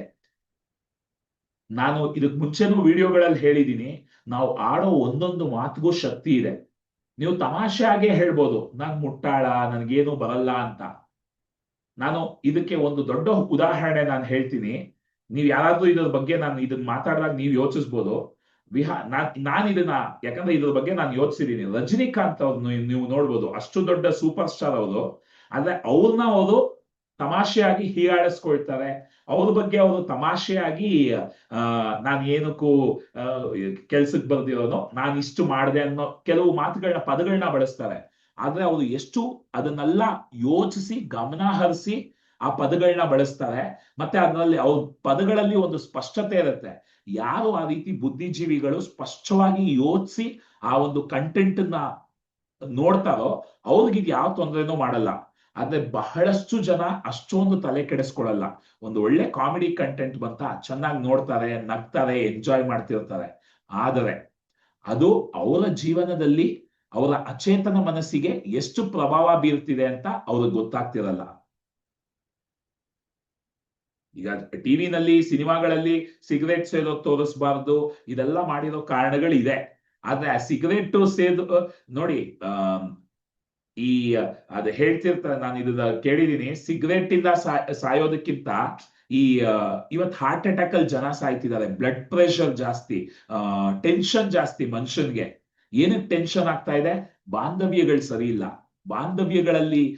ನಾನು ಇದಕ್ ಮುಂಚೆನೂ ವಿಡಿಯೋಗಳಲ್ಲಿ ಹೇಳಿದ್ದೀನಿ ನಾವು ಆಡೋ ಒಂದೊಂದು ಮಾತಿಗೂ ಶಕ್ತಿ ಇದೆ. ನೀವು ತಮಾಷೆಯಾಗೆ ಹೇಳ್ಬೋದು ನಾನು ಮುಟ್ಟಾಳ, ನನ್ಗೇನು ಬರಲ್ಲ ಅಂತ. ನಾನು ಇದಕ್ಕೆ ಒಂದು ದೊಡ್ಡ ಉದಾಹರಣೆ ನಾನು ಹೇಳ್ತೀನಿ. ನೀವ್ ಯಾರಾದ್ರೂ ಇದ್ರ ಬಗ್ಗೆ ನಾನು ಇದನ್ನ ಮಾತಾಡಿದಾಗ ನೀವು ಯೋಚಿಸ್ಬೋದು. ವಿಹಾ, ನಾನ್, ನಾನು ಇದನ್ನ, ಯಾಕಂದ್ರೆ ಇದ್ರ ಬಗ್ಗೆ ನಾನು ಯೋಚಿಸಿದೀನಿ. ರಜನಿಕಾಂತ್ ಅವ್ರನ್ನ ನೀವು ನೋಡ್ಬೋದು, ಅಷ್ಟು ದೊಡ್ಡ ಸೂಪರ್ ಸ್ಟಾರ್ ಅವರು. ಆದ್ರೆ ಅವ್ರನ್ನ ಅವರು ತಮಾಷೆಯಾಗಿ ಹೀಯಾಳಿಸ್ಕೊಳ್ತಾರೆ ಅವ್ರ ಬಗ್ಗೆ ಅವರು ತಮಾಷೆಯಾಗಿ ನಾನು ಏನಕ್ಕೂ ಕೆಲ್ಸಕ್ಕೆ ಬರ್ದಿರೋನು, ನಾನು ಇಷ್ಟು ಮಾಡಿದೆ ಅನ್ನೋ ಕೆಲವು ಮಾತುಗಳನ್ನ ಪದಗಳನ್ನ ಬಳಸ್ತಾರೆ. ಆದ್ರೆ ಅವರು ಎಷ್ಟು ಅದನ್ನೆಲ್ಲ ಯೋಚಿಸಿ, ಗಮನ ಹರಿಸಿ ಆ ಪದಗಳನ್ನ ಬಳಸ್ತಾರೆ. ಮತ್ತೆ ಅದರಲ್ಲಿ ಅವ್ರ ಪದಗಳಲ್ಲಿ ಒಂದು ಸ್ಪಷ್ಟತೆ ಇರುತ್ತೆ. ಯಾರು ಆ ರೀತಿ ಬುದ್ಧಿಜೀವಿಗಳು ಸ್ಪಷ್ಟವಾಗಿ ಯೋಚಿಸಿ ಆ ಒಂದು ಕಂಟೆಂಟ್ನ ನೋಡ್ತಾರೋ ಅವ್ರಿಗೆ ಇದು ಯಾವ ತೊಂದರೆನೂ ಮಾಡಲ್ಲ. ಆದ್ರೆ ಬಹಳಷ್ಟು ಜನ ಅಷ್ಟೊಂದು ತಲೆ ಕೆಡಿಸ್ಕೊಳ್ಳಲ್ಲ. ಒಂದು ಒಳ್ಳೆ ಕಾಮಿಡಿ ಕಂಟೆಂಟ್ ಬಂತ, ಚೆನ್ನಾಗಿ ನೋಡ್ತಾರೆ, ನಗ್ತಾರೆ ಎಂಜಾಯ್ ಮಾಡ್ತಿರ್ತಾರೆ. ಆದರೆ ಅದು ಅವರ ಜೀವನದಲ್ಲಿ ಅವರ ಅಚೇತನ ಮನಸ್ಸಿಗೆ ಎಷ್ಟು ಪ್ರಭಾವ ಬೀರ್ತಿದೆ ಅಂತ ಅವ್ರಿಗೆ ಗೊತ್ತಾಗ್ತಿರಲ್ಲ. ಈಗ ಟಿವಿನಲ್ಲಿ, ಸಿನಿಮಾಗಳಲ್ಲಿ ಸಿಗರೇಟ್ ಸೇದೋ ತೋರಿಸ್ಬಾರ್ದು, ಇದೆಲ್ಲ ಮಾಡಿರೋ ಕಾರಣಗಳಿದೆ. ಆದ್ರೆ ಆ ಸಿಗರೇಟ್ ಸೇದು, ನೋಡಿ, ಆ ಈ, ಅದು ಹೇಳ್ತಿರ್ತಾರೆ, ನಾನು ಇದನ್ನ ಕೇಳಿದೀನಿ. ಸಿಗರೇಟ್ ಇಂದ ಸಾಯೋದಕ್ಕಿಂತ ಈ ಇವತ್ ಹಾರ್ಟ್ ಅಟ್ಯಾಕ್ ಅಲ್ಲಿ ಜನ ಸಾಯ್ತಿದ್ದಾರೆ. ಬ್ಲಡ್ ಪ್ರೆಷರ್ ಜಾಸ್ತಿ ಟೆನ್ಷನ್ ಜಾಸ್ತಿ ಮನುಷ್ಯನ್ಗೆ. ಏನಕ್ಕೆ ಟೆನ್ಷನ್ ಆಗ್ತಾ ಇದೆ? ಬಾಂಧವ್ಯಗಳು ಸರಿ ಇಲ್ಲ. ಬಾಂಧವ್ಯಗಳಲ್ಲಿ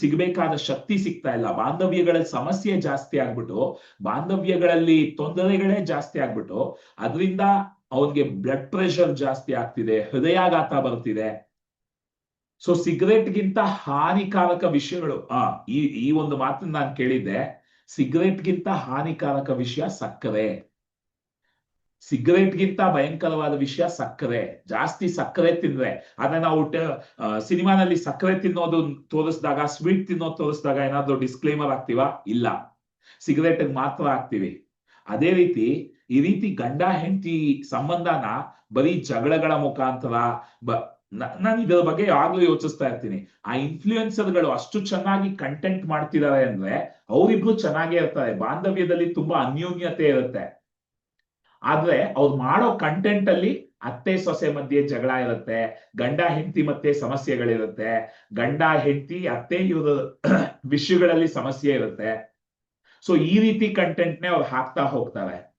ಸಿಗಬೇಕಾದ ಶಕ್ತಿ ಸಿಗ್ತಾ ಇಲ್ಲ. ಬಾಂಧವ್ಯಗಳಲ್ಲಿ ಸಮಸ್ಯೆ ಜಾಸ್ತಿ ಆಗ್ಬಿಟ್ಟು, ಬಾಂಧವ್ಯಗಳಲ್ಲಿ ತೊಂದರೆಗಳೇ ಜಾಸ್ತಿ ಆಗ್ಬಿಟ್ಟು, ಅದರಿಂದ ಅವನ್ಗೆ ಬ್ಲಡ್ ಪ್ರೆಷರ್ ಜಾಸ್ತಿ ಆಗ್ತಿದೆ, ಹೃದಯಾಘಾತ ಬರ್ತಿದೆ. ಸೊ ಸಿಗರೇಟ್ಗಿಂತ ಹಾನಿಕಾರಕ ವಿಷಯಗಳು, ಆ, ಈ ಈ ಒಂದು ಮಾತನ್ನ ನಾನು ಕೇಳಿದ್ದೆ. ಸಿಗರೇಟ್ಗಿಂತ ಹಾನಿಕಾರಕ ವಿಷಯ ಸಕ್ಕರೆ. ಸಿಗರೇಟ್ಗಿಂತ ಭಯಂಕರವಾದ ವಿಷಯ ಸಕ್ಕರೆ. ಜಾಸ್ತಿ ಸಕ್ಕರೆ ತಿಂದ್ರೆ, ಆದ್ರೆ ನಾವು ಸಿನಿಮಾನಲ್ಲಿ ಸಕ್ಕರೆ ತಿನ್ನೋದು ತೋರಿಸಿದಾಗ, ಸ್ವೀಟ್ ತಿನ್ನೋದು ತೋರಿಸಿದಾಗ ಏನಾದ್ರು ಡಿಸ್ಕ್ಲೇಮರ್ ಆಗ್ತೀವಾ ಇಲ್ಲ. ಸಿಗರೇಟ್ ಮಾತ್ರ ಆಗ್ತೀವಿ ಅದೇ ರೀತಿ, ಈ ರೀತಿ ಗಂಡ ಹೆಂಡತಿ ಸಂಬಂಧನ ಬರೀ ಜಗಳಗಳ ಮುಖಾಂತರ, ಬ ನಾನು ಇದರ ಬಗ್ಗೆ ಯಾವಾಗ್ಲೂ ಯೋಚಿಸ್ತಾ ಇರ್ತೀನಿ. ಆ ಇನ್ಫ್ಲೂಯೆನ್ಸರ್ಗಳು ಅಷ್ಟು ಚೆನ್ನಾಗಿ ಕಂಟೆಂಟ್ ಮಾಡ್ತಿದ್ದಾರೆ ಅಂದ್ರೆ ಅವರಿಬ್ರು ಚೆನ್ನಾಗೇ ಇರ್ತಾರೆ. ಬಾಂಧವ್ಯದಲ್ಲಿ ತುಂಬಾ ಅನ್ಯೋನ್ಯತೆ ಇರುತ್ತೆ. ಆದ್ರೆ ಅವ್ರು ಮಾಡೋ ಕಂಟೆಂಟ್ ಅಲ್ಲಿ ಅತ್ತೆ ಸೊಸೆ ಮಧ್ಯೆ ಜಗಳ ಇರುತ್ತೆ, ಗಂಡ ಹೆಂಡತಿ ಮತ್ತೆ ಸಮಸ್ಯೆಗಳಿರುತ್ತೆ, ಗಂಡ ಹೆಂಡತಿ ಅತ್ತೆ ಇವರ ವಿಷಯಗಳಲ್ಲಿ ಸಮಸ್ಯೆ ಇರುತ್ತೆ. ಸೊ ಈ ರೀತಿ ಕಂಟೆಂಟ್ನೇ ಅವ್ರು ಹಾಕ್ತಾ ಹೋಗ್ತಾರೆ.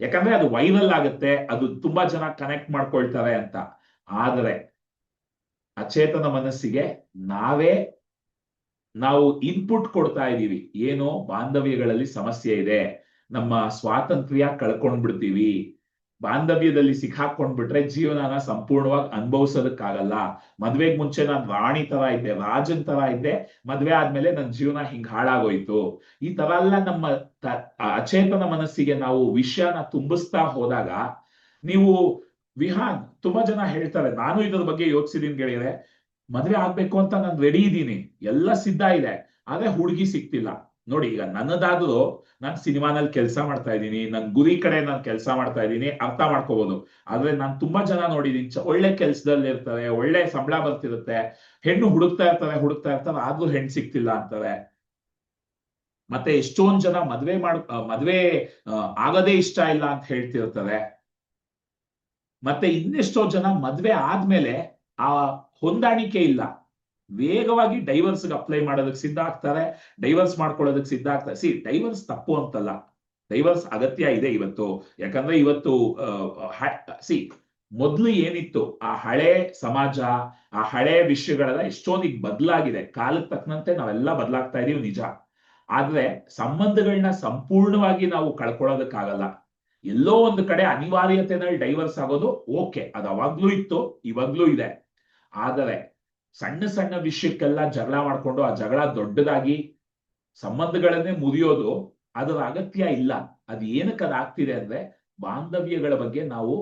ಯಾಕಂದ್ರೆ ಅದು ವೈರಲ್ ಆಗುತ್ತೆ, ಅದು ತುಂಬಾ ಜನ ಕನೆಕ್ಟ್ ಮಾಡ್ಕೊಳ್ತಾರೆ ಅಂತ. ಆದರೆ ಅಚೇತನ ಮನಸ್ಸಿಗೆ ನಾವೇ ನಾವು ಇನ್ಪುಟ್ ಕೊಡ್ತಾ ಇದೀವಿ ಏನು ಬಾಂಧವ್ಯಗಳಲ್ಲಿ ಸಮಸ್ಯೆ ಇದೆ. ನಮ್ಮ ಸ್ವಾತಂತ್ರ್ಯ ಕಳ್ಕೊಂಡ್ಬಿಡ್ತೀವಿ. ಬಾಂಧವ್ಯದಲ್ಲಿ ಸಿಕ್ಕಾಕೊಂಡ್ಬಿಟ್ರೆ ಜೀವನನ ಸಂಪೂರ್ಣವಾಗಿ ಅನುಭವಿಸೋದಕ್ಕಾಗಲ್ಲ. ಮದ್ವೆಗ್ ಮುಂಚೆ ನಾನು ರಾಣಿ ತರ ಇದ್ದೆ, ರಾಜನ್ ತರ ಇದ್ದೆ. ಮದ್ವೆ ಆದ್ಮೇಲೆ ನನ್ನ ಜೀವನ ಹಿಂಗ್ ಹಾಳಾಗೋಯ್ತು. ಈ ತರ ಎಲ್ಲ ನಮ್ಮ ಅಚೇತನ ಮನಸ್ಸಿಗೆ ನಾವು ವಿಷಯನ ತುಂಬಿಸ್ತಾ ಹೋದಾಗ ನೀವು ವಿಹಾನ್, ತುಂಬಾ ಜನ ಹೇಳ್ತಾರೆ, ನಾನು ಇದ್ರ ಬಗ್ಗೆ ಯೋಚಿಸಿದೀನಿ ಗೆಳೆಯರೆ, ಮದ್ವೆ ಆಗ್ಬೇಕು ಅಂತ ನಾನು ರೆಡಿ ಇದ್ದೀನಿ, ಎಲ್ಲ ಸಿದ್ಧ ಇದೆ, ಆದ್ರೆ ಹುಡುಗಿ ಸಿಕ್ತಿಲ್ಲ ನೋಡಿ, ಈಗ ನನ್ನದಾದ್ರೂ ನಾನು ಸಿನಿಮಾನಲ್ಲಿ ಕೆಲಸ ಮಾಡ್ತಾ ಇದ್ದೀನಿ, ನನ್ ಗುರಿ ಕಡೆ ನಾನು ಕೆಲಸ ಮಾಡ್ತಾ ಇದ್ದೀನಿ, ಅರ್ಥ ಮಾಡ್ಕೋಬಹುದು ಆದ್ರೆ ನಾನು ತುಂಬಾ ಜನ ನೋಡಿದೀನಿ ಒಳ್ಳೆ ಕೆಲ್ಸದಲ್ಲಿ ಇರ್ತಾರೆ, ಒಳ್ಳೆ ಸಂಬಳ ಬರ್ತಿರುತ್ತೆ, ಹೆಣ್ಣು ಹುಡುಕ್ತಾ ಇರ್ತಾರೆ ಹುಡುಕ್ತಾ ಇರ್ತಾರೆ, ಆದ್ರೂ ಹೆಣ್ಣು ಸಿಕ್ತಿಲ್ಲ ಅಂತಾರೆ. ಮತ್ತೆ ಎಷ್ಟೊಂದ್ ಜನ ಮದ್ವೆ ಮಾಡ್, ಮದ್ವೆ ಆಗದೇ ಇಷ್ಟ ಇಲ್ಲ ಅಂತ ಹೇಳ್ತಿರ್ತಾರೆ. ಮತ್ತೆ ಇನ್ನೆಷ್ಟೋ ಜನ ಮದ್ವೆ ಆದ್ಮೇಲೆ ಆ ಹೊಂದಾಣಿಕೆ ಇಲ್ಲ. ವೇಗವಾಗಿ ಡೈವರ್ಸ್ ಅಪ್ಲೈ ಮಾಡೋದಕ್ಕೆ ಸಿದ್ಧ ಆಗ್ತಾರೆ ಡೈವರ್ಸ್ ಮಾಡ್ಕೊಳ್ಳೋದಕ್ಕೆ ಸಿದ್ಧ ಆಗ್ತಾರೆ. ಸಿ ಡೈವರ್ಸ್ ತಪ್ಪು ಅಂತಲ್ಲ. ಡೈವರ್ಸ್ ಅಗತ್ಯ ಇದೆ ಇವತ್ತು. ಯಾಕಂದ್ರೆ ಇವತ್ತು ಸಿ ಮೊದ್ಲು ಏನಿತ್ತು? ಆ ಹಳೆ ಸಮಾಜ, ಆ ಹಳೆ ವಿಷಯಗಳೆಲ್ಲ ಎಷ್ಟೊಂದು ಈಗ ಬದಲಾಗಿದೆ? ಕಾಲಕ್ಕೆ ತಕ್ಕಂತೆ ನಾವೆಲ್ಲ ಬದಲಾಗ್ತಾ ಇದೀವಿ ನಿಜ. ಆದ್ರೆ ಸಂಬಂಧಗಳನ್ನ ಸಂಪೂರ್ಣವಾಗಿ ನಾವು ಕಳ್ಕೊಳ್ಳೋದಕ್ಕಾಗಲ್ಲ. ಎಲ್ಲೋ ಒಂದು ಕಡೆ ಅನಿವಾರ್ಯತೆನಲ್ಲಿ ಡೈವರ್ಸ್ ಆಗೋದು ಓಕೆ, ಅದು ಅವಾಗ್ಲೂ ಇತ್ತು, ಇವಾಗ್ಲೂ ಇದೆ. ಆದರೆ ಸಣ್ಣ ಸಣ್ಣ ವಿಷಯಕ್ಕೆಲ್ಲ ಜಗಳ ಮಾಡ್ಕೊಂಡು ಆ ಜಗಳ ದೊಡ್ಡದಾಗಿ ಸಂಬಂಧಗಳನ್ನೇ ಮುರಿಯೋದು ಅದರ ಅಗತ್ಯ ಇಲ್ಲ. ಅದು ಏನಕ್ಕೆ ಅದಾಗ್ತಿದೆ ಅಂದ್ರೆ ಬಾಂಧವ್ಯಗಳ ಬಗ್ಗೆ ನಾವು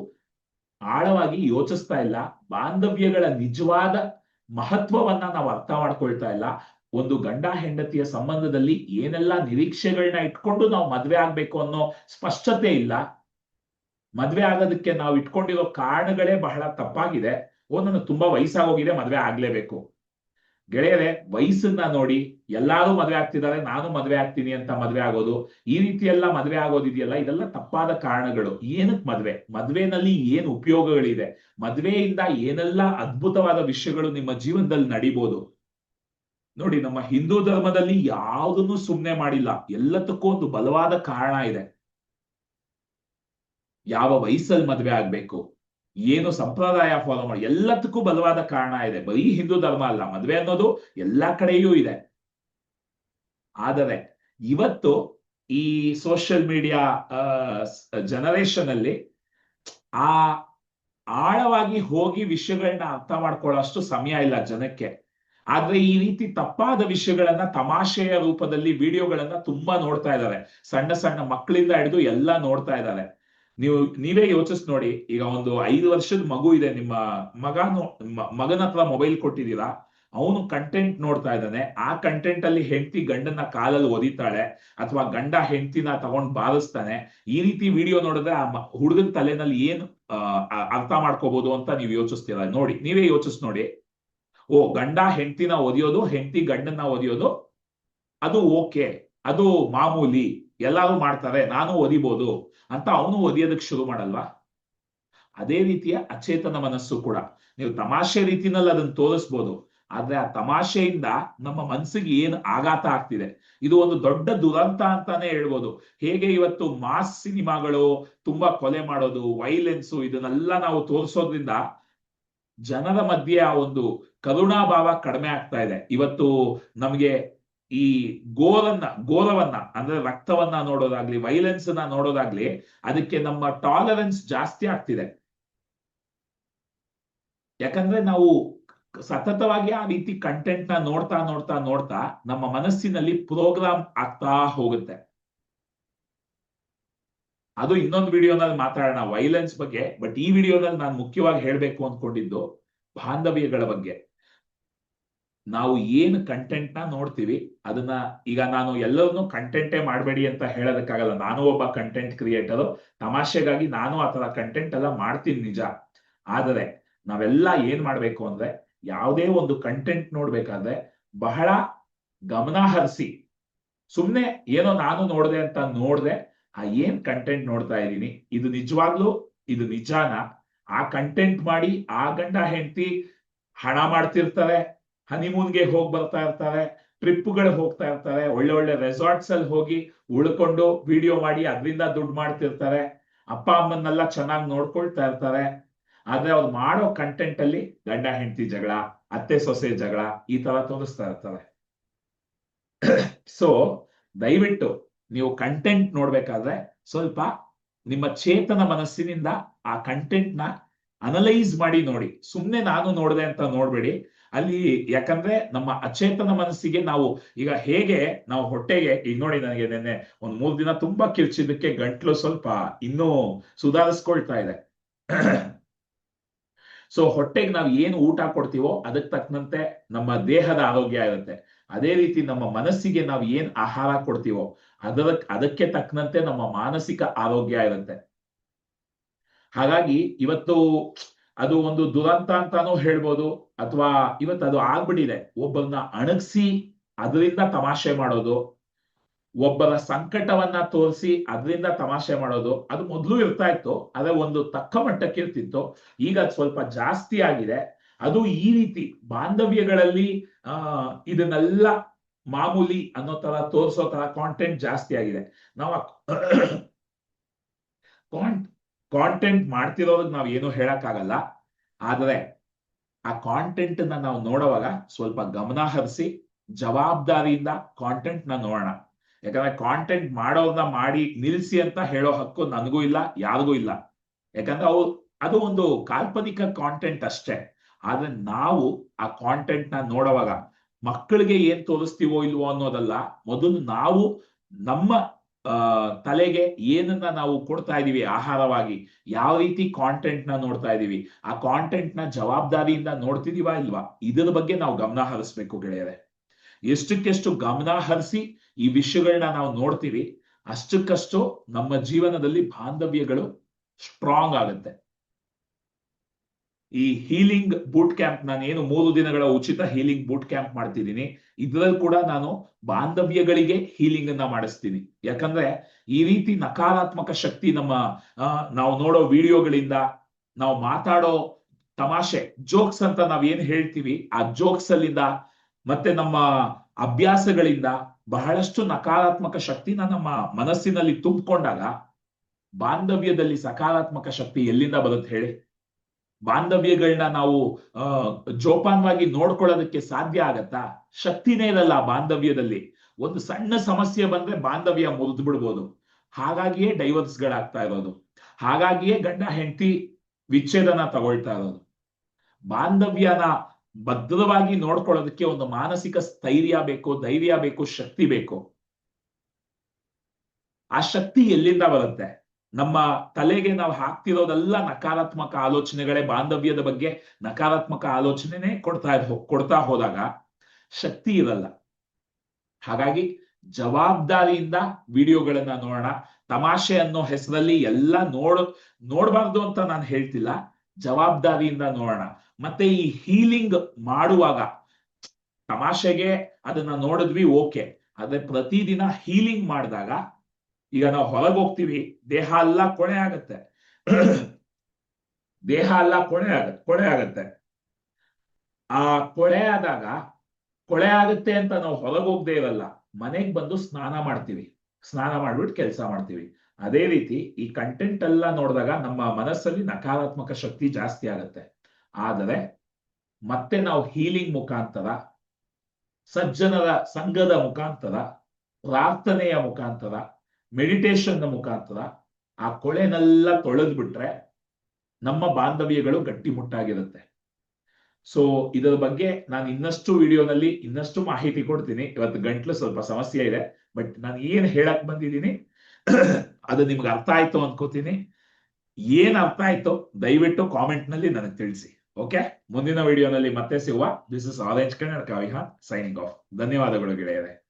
ಆಳವಾಗಿ ಯೋಚಿಸ್ತಾ ಇಲ್ಲ. ಬಾಂಧವ್ಯಗಳ ನಿಜವಾದ ಮಹತ್ವವನ್ನ ನಾವು ಅರ್ಥ ಮಾಡ್ಕೊಳ್ತಾ ಇಲ್ಲ. ಒಂದು ಗಂಡ ಹೆಂಡತಿಯ ಸಂಬಂಧದಲ್ಲಿ ಏನೆಲ್ಲ ನಿರೀಕ್ಷೆಗಳನ್ನ ಇಟ್ಕೊಂಡು ನಾವು ಮದ್ವೆ ಆಗ್ಬೇಕು ಅನ್ನೋ ಸ್ಪಷ್ಟತೆ ಇಲ್ಲ. ಮದ್ವೆ ಆಗೋದಕ್ಕೆ ನಾವು ಇಟ್ಕೊಂಡಿರೋ ಕಾರಣಗಳೇ ಬಹಳ ತಪ್ಪಾಗಿದೆ. ಓ ನನಗೆ ತುಂಬಾ ವಯಸ್ಸಾಗೋಗಿದೆ, ಮದ್ವೆ ಆಗ್ಲೇಬೇಕು. ಗೆಳೆಯರೆ, ವಯಸ್ಸನ್ನ ನೋಡಿ, ಎಲ್ಲಾರು ಮದ್ವೆ ಆಗ್ತಿದ್ದಾರೆ, ನಾನು ಮದ್ವೆ ಆಗ್ತೀನಿ ಅಂತ ಮದ್ವೆ ಆಗೋದು, ಈ ರೀತಿ ಎಲ್ಲ ಮದ್ವೆ ಆಗೋದಿದೆಯಲ್ಲ, ಇದೆಲ್ಲ ತಪ್ಪಾದ ಕಾರಣಗಳು. ಏನಕ್ ಮದ್ವೆ? ಮದ್ವೆನಲ್ಲಿ ಏನ್ ಉಪಯೋಗಗಳಿದೆ? ಮದ್ವೆಯಿಂದ ಏನೆಲ್ಲ ಅದ್ಭುತವಾದ ವಿಷಯಗಳು ನಿಮ್ಮ ಜೀವನದಲ್ಲಿ ನಡಿಬೋದು? ನೋಡಿ, ನಮ್ಮ ಹಿಂದೂ ಧರ್ಮದಲ್ಲಿ ಯಾವುದನ್ನು ಸುಮ್ಮನೆ ಮಾಡಿಲ್ಲ. ಎಲ್ಲದಕ್ಕೂ ಒಂದು ಬಲವಾದ ಕಾರಣ ಇದೆ. ಯಾವ ವಯಸ್ಸಲ್ಲಿ ಮದ್ವೆ ಆಗ್ಬೇಕು, ಏನು ಸಂಪ್ರದಾಯ ಫಾಲೋ ಮಾಡಿ, ಎಲ್ಲದಕ್ಕೂ ಬಲವಾದ ಕಾರಣ ಇದೆ. ಬರೀ ಹಿಂದೂ ಧರ್ಮ ಅಲ್ಲ, ಮದ್ವೆ ಅನ್ನೋದು ಎಲ್ಲಾ ಕಡೆಯೂ ಇದೆ. ಆದರೆ ಇವತ್ತು ಈ ಸೋಷಿಯಲ್ ಮೀಡಿಯಾ ಜನರೇಷನ್ ಅಲ್ಲಿ ಆ ಆಳವಾಗಿ ಹೋಗಿ ವಿಷಯಗಳನ್ನ ಅರ್ಥ ಮಾಡ್ಕೊಳ್ಳೋಷ್ಟು ಸಮಯ ಇಲ್ಲ ಜನಕ್ಕೆ. ಆದ್ರೆ ಈ ರೀತಿ ತಪ್ಪಾದ ವಿಷಯಗಳನ್ನ ತಮಾಷೆಯ ರೂಪದಲ್ಲಿ ವಿಡಿಯೋಗಳನ್ನ ತುಂಬಾ ನೋಡ್ತಾ ಇದ್ದಾರೆ. ಸಣ್ಣ ಸಣ್ಣ ಮಕ್ಕಳಿಂದ ಹಿಡಿದು ಎಲ್ಲ ನೋಡ್ತಾ ಇದ್ದಾರೆ. ನೀವು, ನೀವೇ ಯೋಚಿಸ್ ನೋಡಿ, ಈಗ ಒಂದು ಐದು ವರ್ಷದ ಮಗು ಇದೆ, ನಿಮ್ಮ ಮಗ ಮಗನ ಹತ್ರ ಮೊಬೈಲ್ ಕೊಟ್ಟಿದ್ದೀರಾ? ಅವನು ಕಂಟೆಂಟ್ ನೋಡ್ತಾ ಇದ್ದಾನೆ. ಆ ಕಂಟೆಂಟ್ ಅಲ್ಲಿ ಹೆಂಡತಿ ಗಂಡನ ಕಾಲಲ್ಲಿ ಒದಿತಾಳೆ, ಅಥವಾ ಗಂಡ ಹೆಂಡತಿನ ತಗೊಂಡ್ ಬಾರಿಸ್ತಾನೆ. ಈ ರೀತಿ ವಿಡಿಯೋ ನೋಡಿದ್ರೆ ಆ ಹುಡುಗನ ತಲೆನಲ್ಲಿ ಏನ್ ಅರ್ಥ ಮಾಡ್ಕೋಬಹುದು ಅಂತ ನೀವು ಯೋಚಿಸ್ತೀರ? ನೋಡಿ, ನೀವೇ ಯೋಚಿಸ್ ನೋಡಿ. ಓ, ಗಂಡ ಹೆಂಡತಿನ ಒದಿಯೋದು, ಹೆಂಡತಿ ಗಂಡನ್ನ ಒದಿಯೋದು, ಅದು ಓಕೆ, ಅದು ಮಾಮೂಲಿ, ಎಲ್ಲರೂ ಮಾಡ್ತಾರೆ, ನಾನು ಒದಿಬೋದು ಅಂತ ಅವನು ಒದಿಯೋದಕ್ಕೆ ಶುರು ಮಾಡಲ್ವಾ? ಅದೇ ರೀತಿಯ ಅಚೇತನ ಮನಸ್ಸು ಕೂಡ. ನೀವು ತಮಾಷೆ ರೀತಿನಲ್ಲಿ ಅದನ್ನು ತೋರಿಸ್ಬೋದು, ಆದ್ರೆ ಆ ತಮಾಷೆಯಿಂದ ನಮ್ಮ ಮನಸ್ಸಿಗೆ ಏನ್ ಆಘಾತ ಆಗ್ತಿದೆ? ಇದು ಒಂದು ದೊಡ್ಡ ದುರಂತ ಅಂತಾನೆ ಹೇಳ್ಬೋದು. ಹೇಗೆ ಇವತ್ತು ಮಾಸ್ ಸಿನಿಮಾಗಳು ತುಂಬಾ ಕೊಲೆ ಮಾಡೋದು, ವೈಲೆನ್ಸು, ಇದನ್ನೆಲ್ಲ ನಾವು ತೋರಿಸೋದ್ರಿಂದ ಜನರ ಮಧ್ಯೆ ಆ ಒಂದು ಕರುಣಾಭಾವ ಕಡಿಮೆ ಆಗ್ತಾ ಇದೆ. ಇವತ್ತು ನಮಗೆ ಈ ಗೋರನ್ನ, ಗೋರವನ್ನ, ಅಂದ್ರೆ ರಕ್ತವನ್ನ ನೋಡೋದಾಗ್ಲಿ ವೈಲೆನ್ಸ್ ಅನ್ನ ನೋಡೋದಾಗ್ಲಿ, ಅದಕ್ಕೆ ನಮ್ಮ ಟಾಲರೆನ್ಸ್ ಜಾಸ್ತಿ ಆಗ್ತಿದೆ. ಯಾಕಂದ್ರೆ ನಾವು ಸತತವಾಗಿ ಆ ರೀತಿ ಕಂಟೆಂಟ್ನ ನೋಡ್ತಾ ನೋಡ್ತಾ ನೋಡ್ತಾ ನಮ್ಮ ಮನಸ್ಸಿನಲ್ಲಿ ಪ್ರೋಗ್ರಾಮ್ ಆಗ್ತಾ ಹೋಗುತ್ತೆ. ಅದು ಇನ್ನೊಂದು ವಿಡಿಯೋನಲ್ಲಿ ಮಾತಾಡೋಣ ವೈಲೆನ್ಸ್ ಬಗ್ಗೆ. ಬಟ್ ಈ ವಿಡಿಯೋನಲ್ಲಿ ನಾನು ಮುಖ್ಯವಾಗಿ ಹೇಳಬೇಕು ಅಂದ್ಕೊಂಡಿದ್ದು ಬಾಂಧವ್ಯಗಳ ಬಗ್ಗೆ. ನಾವು ಏನು ಕಂಟೆಂಟ್ನ ನೋಡ್ತೀವಿ, ಅದನ್ನ ಈಗ ನಾನು ಎಲ್ಲರನ್ನೂ ಕಂಟೆಂಟೇ ಮಾಡಬೇಡಿ ಅಂತ ಹೇಳೋದಕ್ಕಾಗಲ್ಲ. ನಾನು ಒಬ್ಬ ಕಂಟೆಂಟ್ ಕ್ರಿಯೇಟರ್ ತಮಾಷೆಗಾಗಿ ನಾನು ಆ ತರ ಕಂಟೆಂಟ್ ಎಲ್ಲ ಮಾಡ್ತೀನಿ ನಿಜ. ಆದರೆ ನಾವೆಲ್ಲ ಏನ್ ಮಾಡ್ಬೇಕು ಅಂದ್ರೆ, ಯಾವುದೇ ಒಂದು ಕಂಟೆಂಟ್ ನೋಡ್ಬೇಕಾದ್ರೆ ಬಹಳ ಗಮನ ಹರಿಸಿ. ಸುಮ್ನೆ ಏನೋ ನಾನು ನೋಡ್ದೆ ಅಂತ ನೋಡ್ದೆ, ಆ ಏನ್ ಕಂಟೆಂಟ್ ನೋಡ್ತಾ ಇದ್ದೀನಿ, ಇದು ನಿಜವಾಗ್ಲೂ, ಇದು ನಿಜಾನ? ಆ ಕಂಟೆಂಟ್ ಮಾಡಿ ಆ ಗಂಡ ಹೆಂಡತಿ ಹಣ ಮಾಡ್ತಿರ್ತಾರೆ ಹನಿಮೂನ್ಗೆ ಹೋಗಿ ಬರ್ತಾ ಇರ್ತಾರೆ, ಟ್ರಿಪ್ಗಳು ಹೋಗ್ತಾ ಇರ್ತಾರೆ, ಒಳ್ಳೆ ಒಳ್ಳೆ ರೆಸಾರ್ಟ್ಸ್ ಅಲ್ಲಿ ಹೋಗಿ ಉಳ್ಕೊಂಡು ವಿಡಿಯೋ ಮಾಡಿ ಅದರಿಂದ ದುಡ್ಡು ಮಾಡ್ತಿರ್ತಾರೆ. ಅಪ್ಪ ಅಮ್ಮನ್ನೆಲ್ಲ ಚೆನ್ನಾಗಿ ನೋಡ್ಕೊಳ್ತಾ ಇರ್ತಾರೆ. ಆದ್ರೆ ಅವ್ರು ಮಾಡೋ ಕಂಟೆಂಟ್ ಅಲ್ಲಿ ಗಂಡ, ಹೆಂಡತಿ ಜಗಳ, ಅತ್ತೆ, ಸೊಸೆ ಜಗಳ ಈ ತರ ತೋರಿಸ್ತಾ ಇರ್ತಾರೆ. ಸೊ ದಯವಿಟ್ಟು ನೀವು ಕಂಟೆಂಟ್ ನೋಡ್ಬೇಕಾದ್ರೆ ಸ್ವಲ್ಪ ನಿಮ್ಮ ಚೇತನ ಮನಸ್ಸಿನಿಂದ ಆ ಕಂಟೆಂಟ್ನ ಅನಲೈಸ್ ಮಾಡಿ ನೋಡಿ. ಸುಮ್ನೆ ನಾನು ನೋಡಿದೆ ಅಂತ ನೋಡ್ಬೇಡಿ. ಅಲ್ಲಿ ಯಾಕಂದ್ರೆ ನಮ್ಮ ಅಚೇತನ ಮನಸ್ಸಿಗೆ ನಾವು ಈಗ ಹೇಗೆ ನಾವು ಹೊಟ್ಟೆಗೆ, ಈಗ ನೋಡಿ ನನಗೆ ನೆನ್ನೆ ಒಂದ್ ಮೂರ್ ದಿನ ತುಂಬಾ ಕಿರ್ಚಿದ್ದಕ್ಕೆ ಗಂಟ್ಲು ಸ್ವಲ್ಪ ಇನ್ನೂ ಸುಧಾರಿಸ್ಕೊಳ್ತಾ ಇದೆ. ಸೊ ಹೊಟ್ಟೆಗೆ ನಾವು ಏನು ಊಟ ಕೊಡ್ತೀವೋ ಅದಕ್ಕೆ ತಕ್ಕಂತೆ ನಮ್ಮ ದೇಹದ ಆರೋಗ್ಯ ಇರುತ್ತೆ. ಅದೇ ರೀತಿ ನಮ್ಮ ಮನಸ್ಸಿಗೆ ನಾವು ಏನ್ ಆಹಾರ ಕೊಡ್ತೀವೋ ಅದರ ಅದಕ್ಕೆ ತಕ್ಕಂತೆ ನಮ್ಮ ಮಾನಸಿಕ ಆರೋಗ್ಯ ಇರುತ್ತೆ. ಹಾಗಾಗಿ ಇವತ್ತು ಅದು ಒಂದು ದುರಂತ ಅಂತಾನೂ ಹೇಳ್ಬೋದು. ಅಥವಾ ಇವತ್ತು ಅದು ಆಗ್ಬಿಟ್ಟಿದೆ. ಒಬ್ಬರನ್ನ ಅಣಗಿಸಿ ಅದರಿಂದ ತಮಾಷೆ ಮಾಡೋದು. ಒಬ್ಬರ ಸಂಕಟವನ್ನ ತೋರಿಸಿ ಅದರಿಂದ ತಮಾಷೆ ಮಾಡೋದು. ಅದು ಮೊದಲು ಇರ್ತಾ ಇತ್ತು ಅದೇ ಒಂದು ತಕ್ಕ ಮಟ್ಟಕ್ಕೆ ಇರ್ತಿತ್ತು. ಈಗ ಅದು ಸ್ವಲ್ಪ ಜಾಸ್ತಿ ಆಗಿದೆ. ಅದು ಈ ರೀತಿ ಬಾಂಧವ್ಯಗಳಲ್ಲಿ, ಆ, ಇದನ್ನೆಲ್ಲ ಮಾಮೂಲಿ ಅನ್ನೋ ತರ, ತೋರಿಸೋ ತರ ಕಾಂಟೆಂಟ್ ಜಾಸ್ತಿ ಆಗಿದೆ. ನಾವು ಕಾಂಟೆಂಟ್ ಮಾಡ್ತಿರೋದಕ್ಕೆ ನಾವು ಏನು ಹೇಳಕ್ಕಾಗಲ್ಲ. ಆದರೆ ಆ ಕಾಂಟೆಂಟ್ನ ನಾವು ನೋಡುವಾಗ ಸ್ವಲ್ಪ ಗಮನ ಹರಿಸಿ, ಜವಾಬ್ದಾರಿಯಿಂದ ಕಾಂಟೆಂಟ್ನ ನೋಡೋಣ. ಯಾಕಂದ್ರೆ ಕಾಂಟೆಂಟ್ ಮಾಡೋದನ್ನ ಮಾಡಿ ನಿಲ್ಸಿ ಅಂತ ಹೇಳೋ ಹಕ್ಕು ನನಗೂ ಇಲ್ಲ, ಯಾರಿಗೂ ಇಲ್ಲ. ಯಾಕಂದ್ರೆ ಅವು ಅದು ಒಂದು ಕಾಲ್ಪನಿಕ ಕಾಂಟೆಂಟ್ ಅಷ್ಟೇ. ಆದ್ರೆ ನಾವು ಆ ಕಾಂಟೆಂಟ್ನ ನೋಡುವಾಗ ಮಕ್ಕಳಿಗೆ ಏನ್ ತೋರಿಸ್ತೀವೋ ಇಲ್ವೋ ಅನ್ನೋದಲ್ಲ, ಮೊದಲು ನಾವು ನಮ್ಮ ತಲೆಗೆ ಏನನ್ನ ನಾವು ಕೊಡ್ತಾ ಇದೀವಿ ಆಹಾರವಾಗಿ, ಯಾವ ರೀತಿ ಕಾಂಟೆಂಟ್ನ ನೋಡ್ತಾ ಇದೀವಿ, ಆ ಕಾಂಟೆಂಟ್ನ ಜವಾಬ್ದಾರಿಯಿಂದ ನೋಡ್ತಿದೀವಾ ಇಲ್ವಾ? ಇದರ ಬಗ್ಗೆ ನಾವು ಗಮನ ಹರಿಸ್ಬೇಕು ಗೆಳೆಯರೆ. ಎಷ್ಟಕ್ಕೆಷ್ಟು ಗಮನ ಹರಿಸಿ ಈ ವಿಷಯಗಳನ್ನ ನಾವು ನೋಡ್ತೀವಿ, ಅಷ್ಟಕ್ಕಷ್ಟು ನಮ್ಮ ಜೀವನದಲ್ಲಿ ಬಾಂಧವ್ಯಗಳು ಸ್ಟ್ರಾಂಗ್ ಆಗುತ್ತೆ. ಈ ಹೀಲಿಂಗ್ ಬೂಟ್ ಕ್ಯಾಂಪ್ ನಾನು ಏನು ಮೂರು ದಿನಗಳ ಉಚಿತ ಹೀಲಿಂಗ್ ಬೂಟ್ ಕ್ಯಾಂಪ್ ಮಾಡ್ತಿದ್ದೀನಿ. ಇದ್ರಲ್ಲಿ ಕೂಡ ನಾನು ಬಾಂಧವ್ಯಗಳಿಗೆ ಹೀಲಿಂಗ್ ಅನ್ನ ಮಾಡಿಸ್ತೀನಿ. ಯಾಕಂದ್ರೆ ಈ ರೀತಿ ನಕಾರಾತ್ಮಕ ಶಕ್ತಿ ನಮ್ಮ ನಾವು ನೋಡೋ ವಿಡಿಯೋಗಳಿಂದ ನಾವು ಮಾತಾಡೋ ತಮಾಷೆ ಜೋಕ್ಸ್ ಅಂತ ನಾವ್ ಏನ್ ಹೇಳ್ತೀವಿ, ಆ ಜೋಕ್ಸ್ ಅಲ್ಲಿಂದ ಮತ್ತೆ ನಮ್ಮ ಅಭ್ಯಾಸಗಳಿಂದ ಬಹಳಷ್ಟು ನಕಾರಾತ್ಮಕ ಶಕ್ತಿನ ನಮ್ಮ ಮನಸ್ಸಿನಲ್ಲಿ ತುಂಬಿಕೊಂಡಾಗ ಬಾಂಧವ್ಯದಲ್ಲಿ ಸಕಾರಾತ್ಮಕ ಶಕ್ತಿ ಎಲ್ಲಿಂದ ಬರುತ್ತೆ ಹೇಳಿ? ಬಾಂಧವ್ಯಗಳನ್ನ ನಾವು ಜೋಪಾನವಾಗಿ ನೋಡ್ಕೊಳ್ಳೋದಕ್ಕೆ ಸಾಧ್ಯ ಆಗತ್ತಾ? ಶಕ್ತಿನೇ ಇರಲ್ಲ ಬಾಂಧವ್ಯದಲ್ಲಿ. ಒಂದು ಸಣ್ಣ ಸಮಸ್ಯೆ ಬಂದ್ರೆ ಬಾಂಧವ್ಯ ಮುರಿದು ಬಿಡ್ಬೋದು. ಹಾಗಾಗಿಯೇ ಡೈವರ್ಸ್ ಗಳಾಗ್ತಾ ಇರೋದು. ಹಾಗಾಗಿಯೇ ಗಂಡ, ಹೆಂಡತಿ ವಿಚ್ಛೇದನ ತಗೊಳ್ತಾ ಇರೋದು. ಬಾಂಧವ್ಯನ ಭದ್ರವಾಗಿ ನೋಡ್ಕೊಳ್ಳೋದಕ್ಕೆ ಒಂದು ಮಾನಸಿಕ ಸ್ಥೈರ್ಯ ಬೇಕು, ಧೈರ್ಯ ಬೇಕು, ಶಕ್ತಿ ಬೇಕು. ಆ ಶಕ್ತಿ ಎಲ್ಲಿಂದ ಬರುತ್ತೆ? ನಮ್ಮ ತಲೆಗೆ ನಾವು ಹಾಕ್ತಿರೋದೆಲ್ಲ ನಕಾರಾತ್ಮಕ ಆಲೋಚನೆಗಳೇ ಬಾಂಧವ್ಯದ ಬಗ್ಗೆ ನಕಾರಾತ್ಮಕ ಆಲೋಚನೆನೇ ಕೊಡ್ತಾ ಕೊಡ್ತಾ ಹೋದಾಗ ಶಕ್ತಿ ಇರಲ್ಲ. ಹಾಗಾಗಿ ಜವಾಬ್ದಾರಿಯಿಂದ ವಿಡಿಯೋಗಳನ್ನ ನೋಡೋಣ. ತಮಾಷೆ ಅನ್ನೋ ಹೆಸರಲ್ಲಿ ಎಲ್ಲ ನೋಡ್, ನೋಡಬಾರ್ದು ಅಂತ ನಾನು ಹೇಳ್ತಿಲ್ಲ. ಜವಾಬ್ದಾರಿಯಿಂದ ನೋಡೋಣ. ಮತ್ತೆ ಈ ಹೀಲಿಂಗ್ ಮಾಡುವಾಗ ತಮಾಷೆಗೆ ಅದನ್ನ ನೋಡಿದ್ವಿ ಓಕೆ. ಆದ್ರೆ ಪ್ರತಿದಿನ ಹೀಲಿಂಗ್ ಮಾಡಿದಾಗ ಈಗ ನಾವು ಹೊರಗೆ ಹೋಗ್ತೀವಿ, ದೇಹ ಅಲ್ಲ ಕೊಣೆ ಆಗತ್ತೆ. ದೇಹ ಅಲ್ಲ ಕೊಣೆ ಆಗತ್ತೆ ಕೊಳೆ ಆಗತ್ತೆ. ಆ ಕೊಳೆ ಆದಾಗ ಕೊಳೆ ಆಗುತ್ತೆ ಅಂತ ನಾವು ಹೊರಗೆ ಹೋಗದೆ ಇರಲ್ಲ. ಮನೆಗೆ ಬಂದು ಸ್ನಾನ ಮಾಡ್ತೀವಿ. ಸ್ನಾನ ಮಾಡ್ಬಿಟ್ಟು ಕೆಲಸ ಮಾಡ್ತೀವಿ. ಅದೇ ರೀತಿ ಈ ಕಂಟೆಂಟ್ ಎಲ್ಲ ನೋಡಿದಾಗ ನಮ್ಮ ಮನಸ್ಸಲ್ಲಿ ನಕಾರಾತ್ಮಕ ಶಕ್ತಿ ಜಾಸ್ತಿ ಆಗತ್ತೆ. ಆದರೆ, ಮತ್ತೆ ನಾವು ಹೀಲಿಂಗ್ ಮುಖಾಂತರ, ಸಜ್ಜನರ ಸಂಘದ ಮುಖಾಂತರ, ಪ್ರಾರ್ಥನೆಯ ಮುಖಾಂತರ ಮೆಡಿಟೇಷನ್ ಮುಖಾಂತರ ಆ ಕೊಳೆನೆಲ್ಲ ತೊಳೆದು ಬಿಟ್ರೆ ನಮ್ಮ ಬಾಂಧವ್ಯಗಳು ಗಟ್ಟಿಮುಟ್ಟಾಗಿರುತ್ತೆ ಸೊ ಇದರ ಬಗ್ಗೆ ನಾನು ಇನ್ನಷ್ಟು ವಿಡಿಯೋನಲ್ಲಿ ಇನ್ನಷ್ಟು ಮಾಹಿತಿ ಕೊಡ್ತೀನಿ. ಇವತ್ತು ಗಂಟ್ಲು ಸ್ವಲ್ಪ ಸಮಸ್ಯೆ ಇದೆ, ಬಟ್ ನಾನು ಏನ್ ಹೇಳಕ್ ಬಂದಿದ್ದೀನಿ, ಅದು ನಿಮ್ಗೆ ಅರ್ಥ ಆಯ್ತು ಅನ್ಕೋತೀನಿ. ಏನ್ ಅರ್ಥ ಆಯ್ತು ದಯವಿಟ್ಟು ಕಾಮೆಂಟ್ನಲ್ಲಿ ನನಗೆ ತಿಳಿಸಿ, ಓಕೆ? ಮುಂದಿನ ವಿಡಿಯೋನಲ್ಲಿ ಮತ್ತೆ ಸಿಗುವ. This is Orange Kannada Vihan signing off ಧನ್ಯವಾದಗಳು ಗೆಳೆಯರೆ.